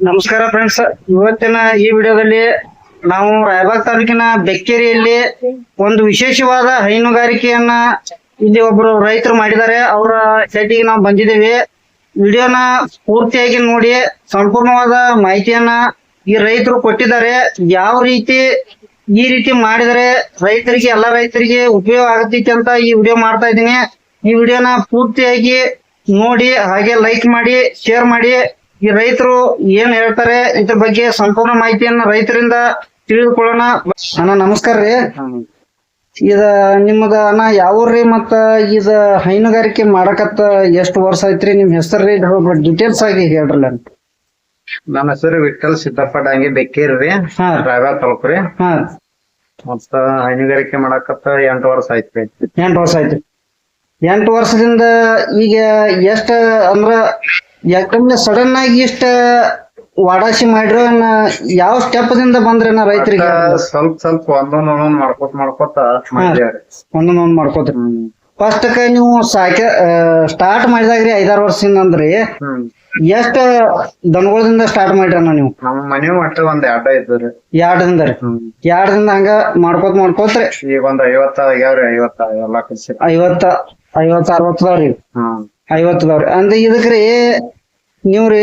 ನಮಸ್ಕಾರ ಫ್ರೆಂಡ್ಸ್ ಇವತ್ತಿನ ಈ ವಿಡಿಯೋದಲ್ಲಿ ನಾವು ರಾಯಬಾಗ್ ತಾಲೂಕಿನ ಬೆಕ್ಕೇರಿಯಲ್ಲಿ ಒಂದು ವಿಶೇಷವಾದ ಹೈನುಗಾರಿಕೆಯನ್ನ ಇಲ್ಲಿ ಒಬ್ರು ರೈತರು ಮಾಡಿದ್ದಾರೆ. ಅವರ ಸೈಟಿಗೆ ನಾವು ಬಂದಿದ್ದೇವೆ. ವಿಡಿಯೋನ ಪೂರ್ತಿಯಾಗಿ ನೋಡಿ, ಸಂಪೂರ್ಣವಾದ ಮಾಹಿತಿಯನ್ನ ಈ ರೈತರು ಕೊಟ್ಟಿದ್ದಾರೆ. ಯಾವ ರೀತಿ ಈ ರೀತಿ ಮಾಡಿದರೆ ರೈತರಿಗೆ, ಎಲ್ಲ ರೈತರಿಗೆ ಉಪಯೋಗ ಆಗತೈತಿ ಅಂತ ಈ ವಿಡಿಯೋ ಮಾಡ್ತಾ ಇದ್ದೀನಿ. ಈ ವಿಡಿಯೋನ ಪೂರ್ತಿಯಾಗಿ ನೋಡಿ, ಹಾಗೆ ಲೈಕ್ ಮಾಡಿ ಶೇರ್ ಮಾಡಿ. ಈ ರೈತರು ಏನ್ ಹೇಳ್ತಾರೆ ಇದ್ರ ಬಗ್ಗೆ ಸಂಪೂರ್ಣ ಮಾಹಿತಿಯನ್ನ ರೈತರಿಂದ ತಿಳಿದುಕೊಳ್ಳೋಣ. ಅಣ್ಣ ನಮಸ್ಕಾರ ರೀ. ಇದ ನಿಮ್ಮದ ಅಣ್ಣ ಯಾವ್ರಿ ಮತ್ತ ಇದ ಹೈನುಗಾರಿಕೆ ಮಾಡಕತ್ತ ಎಷ್ಟು ವರ್ಷ ಐತ್ರಿ? ನಿಮ್ ಹೆಸರು ಡೀಟೇಲ್ಸ್ ಆಗಿ ಹೇಳ್ರಲ್ಲ. ನನ್ನ ಹೆಸರು ವಿಠಲ್ ಸಿದ್ದಪ್ಪ ಡಾಂಗಿ ಬೆಕ್ಕೇರಿ ರೀ. ಹಾ. ರಾಯಬಾಗ್ ತಾಲೂಕು ರೀ. ಹಾ. ಮತ್ತ ಹೈನುಗಾರಿಕೆ ಮಾಡಕತ್ತ ಎಂಟು ವರ್ಷ ಆಯ್ತು ಎಂಟು ವರ್ಷ ಆಯ್ತು. ಎಂಟು ವರ್ಷದಿಂದ ಈಗ ಎಷ್ಟ ಅಂದ್ರ ಯಾಕಂದ್ರೆ ಸಡನ್ ಆಗಿ ಇಷ್ಟ ವಾಡಾಸಿ ಮಾಡ್ರ ಯಾವ ಸ್ಟೆಪ್ ದಿಂದ ಬಂದ್ರೇನ ರೈತರಿಗೆ? ಸ್ವಲ್ಪ ಸ್ವಲ್ಪ ಒಂದೊಂದ್ ಒಂದೊಂದ್ ಮಾಡ್ಕೋತ ಮಾಡ್ಕೊತ ಮಾಡಿದೇವ್ರಿ ಒಂದೊಂದೊಂದ್ ಮಾಡ್ಕೋತೀರಿ. ಫಸ್ಟ್ ನೀವು ಸಾಕ ಸ್ಟಾರ್ಟ್ ಮಾಡಿದಾಗ್ರಿ ಐದಾರು ವರ್ಷದಿಂದ ಅಂದ್ರಿ. ಎಷ್ಟ ದನಗೊಳದಿಂದ ಸ್ಟಾರ್ಟ್ ಮಾಡ್ರಣ್ಣ ನೀವು? ನಮ್ಮ ಮನೆ ಮಟ್ಟ ಒಂದ್ ಎರಡ ಇದ್ರಿ ಎರಡದಿಂದ ರೀ ಎರಡದಿಂದ ಹಂಗ ಮಾಡ್ಕೋತ ಮಾಡ್ಕೋತ್ರಿ? ಈಗ ಒಂದ್ ಐವತ್ತ ಆಗ್ಯಾವ್ರಿ ಐವತ್ತ ಎಲ್ಲಾ ಐವತ್ತ ಐವತ್ತ ಅರವತ್ತದವ್ರಿ. ಹ್ಮ್. ಐವತ್ತದವ್ರಿ ಅಂದ್ರೆ ಇದಕ್ರಿ ನೀವ್ರಿ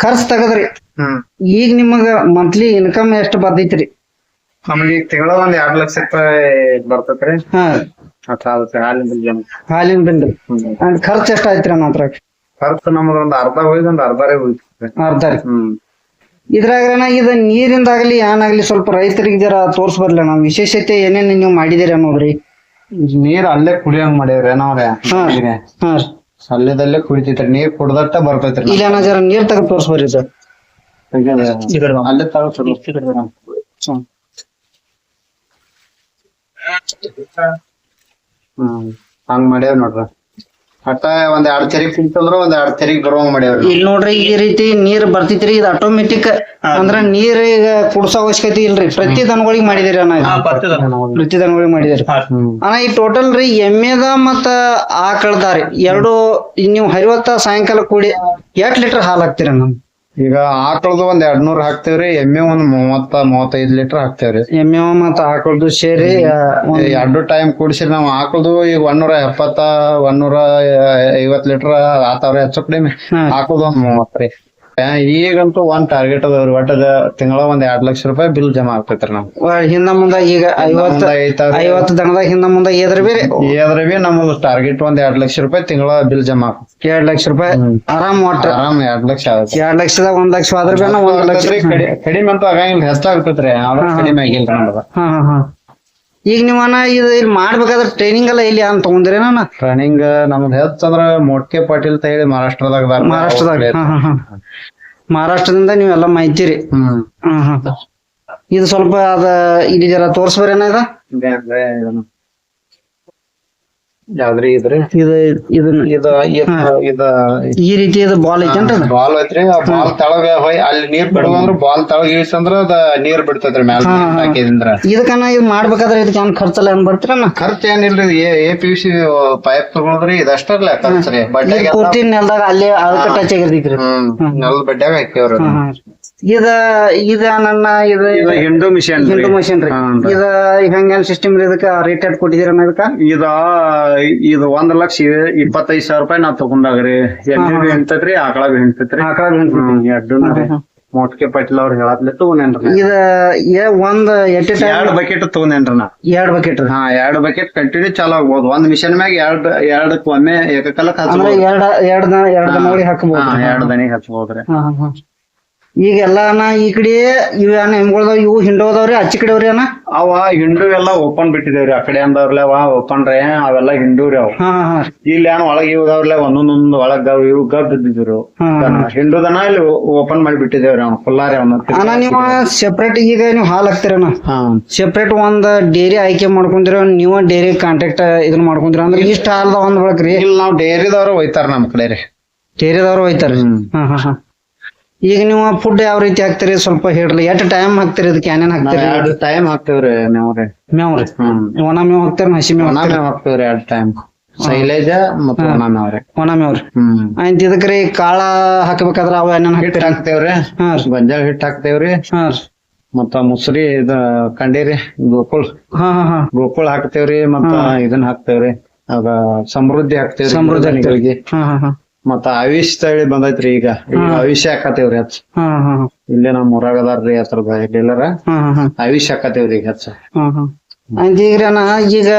ಖರ್ಚು ತಗದ್ರಿ. ಹ್ಮ್. ಈಗ ನಿಮಗ ಮಂತ್ಲಿ ಇನ್ಕಮ್ ಎಷ್ಟ್ ಬರ್ತೈತ್ರಿ? ನಮ್ಗೆ ಈಗ ತಿಂಗಳ ಒಂದ್ ಎರಡ್ ಲಕ್ಷ ರೂಪಾಯಿ ಬರ್ತೈತ್ರಿ. ಹಾ. ಆಗುತ್ತೆ ಹಾಲಿನ ಬಿಲ್ ಜಮ. ಹಾಲಿನ ಬಿಲ್. ಹ್ಮ್. ಅಂಡ್ ಖರ್ಚು ಎಷ್ಟ್ ಆಯ್ತ್ರಿ ಅಣ್ಣ ಅದ್ರಾಗ? ಖರ್ಚು ನಮ್ದು ಒಂದ್ ಅರ್ಧ ಹೋಯ್ತು ಒಂದ್ ಅರ್ಧರೇ ಹೋಯ್ತು. ಅರ್ಧ ರೀ. ಹ್ಮ್. ಇದ್ರಾಗ ಇದ ನೀರಿಂದಾಗ್ಲಿ ಏನಾಗ್ಲಿ ಸ್ವಲ್ಪ ರೈತರಿಗೆ ಜರ ತೋರ್ಸ್ಬರ್ಲ ನಾವು ವಿಶೇಷತೆ ಏನೇನ್ ನೀವು ಮಾಡಿದಿರಿ ಅನ್ನೋದ್ರಿ ನೀರ್ ಅಲ್ಲೇ ಕುಡಿಯಂಗ್ ಮಾಡ್ಯಾವ್ರಿ ನಾವ್ರೆ? ಹಾ. ಅಲ್ಲೇದಲ್ಲೇ ಕುಡಿತೈತ್ರಿ ನೀರ್ ಕುಡ್ದಟ್ಟ ಬರ್ತೈತ್ರಿ ಇಲ್ಲ ಏನೋ ಜರ ನೀರ್ ತಗ ತೋರ್ಸ್ಬರ್ರಿ ಸರ್. ಅಲ್ಲೇ ತಗೋ ಹ್ಮ್. ಹಂಗ್ ಮಾಡ್ಯಾವ ನೋಡ್ರಿ. ಒಟ್ಟ ಒಂದ್ ಎರಡ್ ತೆರಿಗೆ ಅಂದ್ರ ಒಂದ್ ಎರಡ್ ತೆರಿಗೆ ಬರುವಂಗ್ ಮಾಡ್ಯಾವ್ರಿ. ಇಲ್ಲಿ ನೋಡ್ರಿ ಈ ರೀತಿ ನೀರ್ ಬರ್ತೈತ್ರಿ ಇದು ಆಟೋಮೆಟಿಕ್ ಅಂದ್ರ ನೀರ್ ಈಗ ಕುಡ್ಸೋ ಅವಶ್ಯಕತೆ ಇಲ್ರಿ. ಪ್ರತಿ ದನಗಳಿಗೆ ಮಾಡಿದಿರಿ ಅಣ್ಣ ಇದು. ಪ್ರತಿ ದನಗಳಿಗೆ. ಮಾಡಿದಿರಿ. ಅಣ್ಣ ಈ ಟೋಟಲ್ ರೀ ಎಮ್ಮೆದ ಮತ್ತ ಆಕಳದ ರೀ. ಎರಡು ಈಗ ನೀವು ಹರಿವತ್ತ ಸಾಯಂಕಾಲ ಕೂಡಿ ಎಷ್ಟ್ ಲೀಟರ್ ಹಾಲ್ ಹಾಕ್ತೀರ ನಮ್ ಈಗ ಆಕಳದು ಒಂದ್ ಎರಡ್ ನೂರ್ ಹಾಕ್ತೇವ್ರಿ ಎಮ್ಮೆ ಒಂದ್ ಮೂವತ್ತ ಮೂವತ್ತೈದ್ ಲೀಟರ್ ಹಾಕ್ತೇವ್ರಿ. ಎಮ್ಮೆ ಮತ್ತ ಆಕಳದು ಸೇರಿ ಎರಡು ಟೈಮ್ ಕೂಡಿಸಿ ನಾವು ಆಕಳದು ಈಗ ಒಂದೂರ ಎಪ್ಪತ್ತ ಒಂದೂರ ಐವತ್ ಲೀಟರ್ ಆತಾವ್ರಿ ಹೆಚ್ಚು ಕಡಿಮೆ. ಆಕಳದು ಒಂದ್ ಮೂವತ್ತ್ರಿ. ಈಗಂತೂ ಒಂದ್ ಟಾರ್ಗೆಟ್ ಅದಾವ್ರಿ ಒಟ್ಟದ ತಿಂಗಳ ಒಂದ್ ಎರಡ್ ಲಕ್ಷ ರೂಪಾಯಿ ಬಿಲ್ ಜಮಾ ಆಗ್ತೈತ್ರಿ ನಮ್ ಹಿಂದ ಮುಂದ ಈಗ ಐವತ್ತ ಐವತ್ತು ದನದಾಗ ಹಿಂದ ಮುಂದ ಏದ್ರ ಬಿ ಏದ್ರ ಬಿ ನಮ್ದು ಟಾರ್ಗೆಟ್ ಒಂದ್ ಎರಡ್ ಲಕ್ಷ ರೂಪಾಯಿ ತಿಂಗಳ ಬಿಲ್ ಜಮಾ ಆಗ್ತೈತಿ ಎರಡ್ ಲಕ್ಷ ರೂಪಾಯಿ ಆರಾಮ್ ಒಟ್ಟ ಆರಾಮ್ ಎರಡ್ ಲಕ್ಷ ಆಗತ್ತೆ ಎರಡ್ ಲಕ್ಷದಾಗ ಒಂದ್ ಲಕ್ಷ ಆದ್ರ ಬೇಡ ಒಂದ್ ಲಕ್ಷ ಕಡಿ- ಕಡಿಮೆ ಅಂತೂ ಆಗಂಗಿಲ್ಲ ಹೆಚ್ಚಾಗ್ತೈತ್ರಿ ಆದ್ರೂ ಕಡಿಮೆ ಆಗಿಲ್ಲ ನಮ್ದು. ಹಾ ಹಾ ಹಾ. ಈಗ ನೀವ ಇದು ಇಲ್ಲಿ ಮಾಡ್ಬೇಕಾದ್ರೆ ಟ್ರೈನಿಂಗ್ ಎಲ್ಲ ಇಲ್ಲಿ ಅಂತ ತಗೊಂಡಿರೇನ ರನ್ನಿಂಗ್ ನಮ್ದು ಹೆಚ್ಚಂದ್ರ ಮೋಟ್ಕೆ ಪಾಟೀಲ್ ಅಂತ ಹೇಳಿ ಮಹಾರಾಷ್ಟ್ರದಾಗ ಅದಾರ. ಮಹಾರಾಷ್ಟ್ರದಾಗ ಹಾ ಹಾ ಹಾ. ಮಹಾರಾಷ್ಟ್ರದಿಂದ ನೀವೆಲ್ಲ ಮಾಹಿತಿರಿ ಹ್ಮ್. ಹ್ಮ್ ಹ್ಮ್ ಇದು ಸ್ವಲ್ಪ ಅದ ಇಲ್ಲಿ ಜರ ತೋರ್ಸ್ಬರೇನ ಇದ? ಅಂದ್ರೆ ಯಾವ್ದ್ರಿ ಇದ್ರಿ? ಇದು ಇದನ್ನ ಇದ ಈ ರೀತಿ ಇದು ಬಾಲ್ ಐತೇನ್ರಿ ಅದು? ಬಾಲ್ ಐತ್ರಿ ಆ ಬಾಲ್ ತಳಗ ಹೋಯ್ ಅಲ್ಲಿ ನೀರ್ ಬಿಡುವಂದ್ರ ಬಾಲ್ ತಳಗ ಇಳಿಸಂದ್ರ ಅದ ನೀರ್ ಬಿಡ್ತೈತ್ರಿ ಮ್ಯಾಲ. ಹಾಕಿದ್ರ ಇದಕ್ಕನ ಇದು ಮಾಡ್ಬೇಕಾದ್ರೆ ಇದಕ್ಕೆ ಏನ್ ಖರ್ಚಲ್ಲ ಏನ್ ಬರ್ತೀರಣ್ಣ? ಖರ್ಚು ಏನಿಲ್ರಿ A P U C pipe ತಗೊಂಡ್ರಿ ಇದಷ್ಟರ್ಲೆ ಖರ್ಚ್ರಿ ಸರಿ ಇದು ಪೂರ್ತಿ ನೆಲದಾಗ ಅಲ್ಲಿ ಅದಕ್ಕೆ ಟಚ್ ಆಗಿರ್ತೈತ್ರಿ ನೆಲ್ದ ಬಡ್ಡ್ಯಾಗ ಹಾಕ್ಯವ್ರಿ. ಇದ ಇದ ನನ್ನ ಇದು ಹಿಂದೂ ಮಿಷನ್ ಹಿಂದೂ ಮಿಷನ್ ರೀ. ಇದ ಹೆಂಗೇನ್ ಸಿಸ್ಟಮ್ ಇದಕ್ಕ? ರೇಟೆಡ್ ಕೊಟ್ಟಿದ್ದೀರಣ್ಣ ಇದಕ್ಕ? ಇದ ಇದು ಒಂದ್ ಲಕ್ಷ ಇಪ್ಪತ್ತೈದ್ ಸಾವಿರ ರೂಪಾಯಿ ನಾವ್ ತಗೊಂಡಾಗ್ರಿ ಎಲ್ಲಿ ಹಿಂಡ್ತೈತ್ರಿ ಆಕಳ ಬಿ ಹಿಂಡ್ತೈತ್ರಿ ಆಕಳ ಎರಡು ಮೋಟ್ಕೆ ಪಾಟೀಲ್ ಅವ್ರ ಹೇಳತ್ಲೆ ತಗೊಂಡೇನ್ರಿ ಇದ ಒಂದ್ ಎಟ್ ಎರಡ್ ಬಕೆಟ್ ತಗೊಂಡೇನ್ರಿ ನಾ ಎರಡ್ ಬಕೆಟ್ ಹಾ ಎರಡ್ ಬಕೆಟ್ ಕಂಟಿನ್ಯೂ ಚಾಲು ಆಗ್ಬೋದು. ಒಂದ್ ಮಿಷನ್ ಮ್ಯಾಗ ಎರಡ್ ಎರಡಕ್ ಒಮ್ಮೆ ಏಕಕಾಲಕ್ಕೆ ಹಚ್ಬೋದು. ಎರಡ್ ಎರಡ್ ಎರಡ್ ದನಗಳಿಗೆ ಹಾಕಬಹುದು ಎರಡ್ ದನಿಗೆ ಹಚ್ಬೋದ್ರಿ ಹಾ, ಹಾ, ಹಾ. ಈಗ ಎಲ್ಲಾನ ಈ ಕಡೆ ಇವ ಏನ್ ಹೆಮ್ಗೊಳ್ದಾವ್ ಇವು ಹಿಂಡೋದವ್ರಿ ಆಚಿ ಕಡೆವ್ರಿ ಅಣ್ಣ ಅವ ಹಿಂಡು ಎಲ್ಲ ಓಪನ್ ಬಿಟ್ಟಿದೇವ್ರಿ ಆ ಕಡೆ ಅಂದವ್ರಲ್ಲ ಅವ ಓಪನ್ ರೇ ಅವೆಲ್ಲ ಹಿಂಡೂರಿ ಅವ್. ಹಾ ಹಾ. ಹಾ ಇಲ್ಲಿ ಏನ್ ಒಳಗ್ ಇವದವ್ರಲ್ಲ ಒಂದೊಂದೊಂದ್ ಒಳಗ್ ಇವ್ ಗಬ್ ಬಿದ್ದಿದ್ರು. ಹಿಂಡುದನ ಇಲ್ಲಿ ಓಪನ್ ಮಾಡಿ ಬಿಟ್ಟಿದೇವ್ರಿ ಅವ್ನ ಅಣ್ಣ ಅವನ. ನೀವು ಸೆಪ್ರೇಟ್ ಈಗ ನೀವು ಹಾಲ್ ಹಾಕ್ತಿರಣ್ಣ ಸೆಪ್ರೇಟ್ ಒಂದ್ ಡೇರಿ ಆಯ್ಕೆ ಮಾಡ್ಕೊಂಡಿರೋ ನೀವು ಡೇರಿ ಕಾಂಟ್ಯಾಕ್ಟ್ ಇದನ್ನ ಮಾಡ್ಕೊಂತಿರ ಅಂದ್ರೆ ಇಷ್ಟ ಹಾಲ್ದ ಒಂದ್ ಬಳಕ್ರಿ ಇಲ್ಲಿ ನಾವ್ ಡೇರಿದವ್ರು ಹೋಯ್ತಾರ ನಮ್ ಕಡೆ ರೀ. ಡೇರಿದವ್ರು ಹೋಯ್ತಾರ ಹಾ ಹಾ ಹಾ. ಈಗ ನೀವು ಫುಡ್ ಯಾವ ರೀತಿ ಹಾಕ್ತೀರಿ? ಸ್ವಲ್ಪ ಹೇಳ್ರಿ. ಎಷ್ಟ್ ಟೈಮ್ ಹಾಕ್ತೀರಿ ಅದಕ್ಕೆ ಏನೇನ್ ಹಾಕ್ತೀರಿ? ಎರಡು ಟೈಮ್ ಹಾಕ್ತೇವ್ರಿ ಮೇವ್ರಿ ಮೇವ್ ರೀ? ಹ್ಮ್. ಒಣ ಮೇವ್ ಹಾಕ್ತೇವ್ರಿ ಹಸಿ ಮೇವ್ ಒಣ ಹಾಕ್ತೀರಿ? ಮೇವ್ ಹಾಕ್ತೇವ್ರಿ ಎರಡ್ ಟೈಮ್ ಶೈಲೇಜ ಮತ್ತ ಮೇವ್ರಿ ಒಣ ಒಣಮೆ ಅವ್ರಿ ಹ್ಮ್. ಆಯ್ತು ಇದಕ್ರಿ ಕಾಳ ಹಾಕ್ಬೇಕಾದ್ರ ಅವ ಏನೇನ್ ಹಿಟ್ ಹಾಕ್ತೀರಿ? ಹಾಕ್ತೇವ್ರಿ. ಹಾ ರೀ. ಗೊಂಜಾಳ ಹಿಟ್ ಹಾಕ್ತೇವ್ರಿ. ಹಾ ರೀ. ಮತ್ತ ಮುಸ್ರಿ ಇದ ಕಂಡೀರಿ ಗೋಕುಳ್ ಹಾ ಹಾ ಹಾ. ಗೋಕುಳ್ ಹಾಕ್ತೇವ್ರಿ ಮತ್ತ ಇದನ್ನ ಹಾಕ್ತೇವ್ರಿ. ಅದ ಸಮೃದ್ಧಿ ಹಾಕ್ತೇವ್ರಿ ಸಮೃದ್ಧಿ ಹಾಕ್ತೇವ್ರಿ. ಹಾ ಹಾ ಹಾ. ಮತ್ತ ಆವಿಷ್ ತಳಿ ಬಂದೈತ್ರಿ ಈಗ. ಈಗ ಆವಿಷ್ ಹಾಕತೇವ್ರಿ ಹಚ್ಚ. ಹಾ ಹಾ ಹಾ. ಇಲ್ಲೇ ನಮ್ ಊರಾಗ ಅದಾರ್ರಿ ಹತ್ರ ಎಲ್ಲಾರ ಹಾ ಹಾ ಹಾ. ಆವಿಷ್ ಹಾಕತೇವ್ರಿ ಈಗ ಹಚ್ಚ. ಹಾ ಈಗ ಈಗ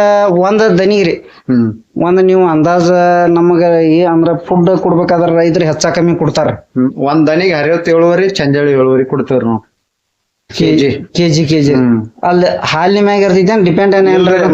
ಒಂದ್ ದನಿಗ್ರಿ ಹ್ಮ್. ಒಂದ್ ನೀವು ಅಂದಾಜ ನಮಗ ಏ ಅಂದ್ರ ಫುಡ್ ಕೊಡ್ಬೇಕಾದ್ರ ರೈತರು ಹೆಚ್ಚ ಕಮ್ಮಿ ಕೊಡ್ತಾರ. ಹ್ಮ್. ಒಂದ್ ದನಿಗೆ ಹರಿವತ್ ಏಳುವರಿ ಚಂಜಾಳಿ ಏಳುವರಿ ಕೊಡ್ತೇವ್ರಿ ನಾವು. ಕೆಜಿ. KG KG. ಹ್ಮ್. ಅಲ್ಲಿ ಹಾಲಿನ ಮ್ಯಾಗ ಇರ್ತೈತೆ ಡಿಪೆಂಡ್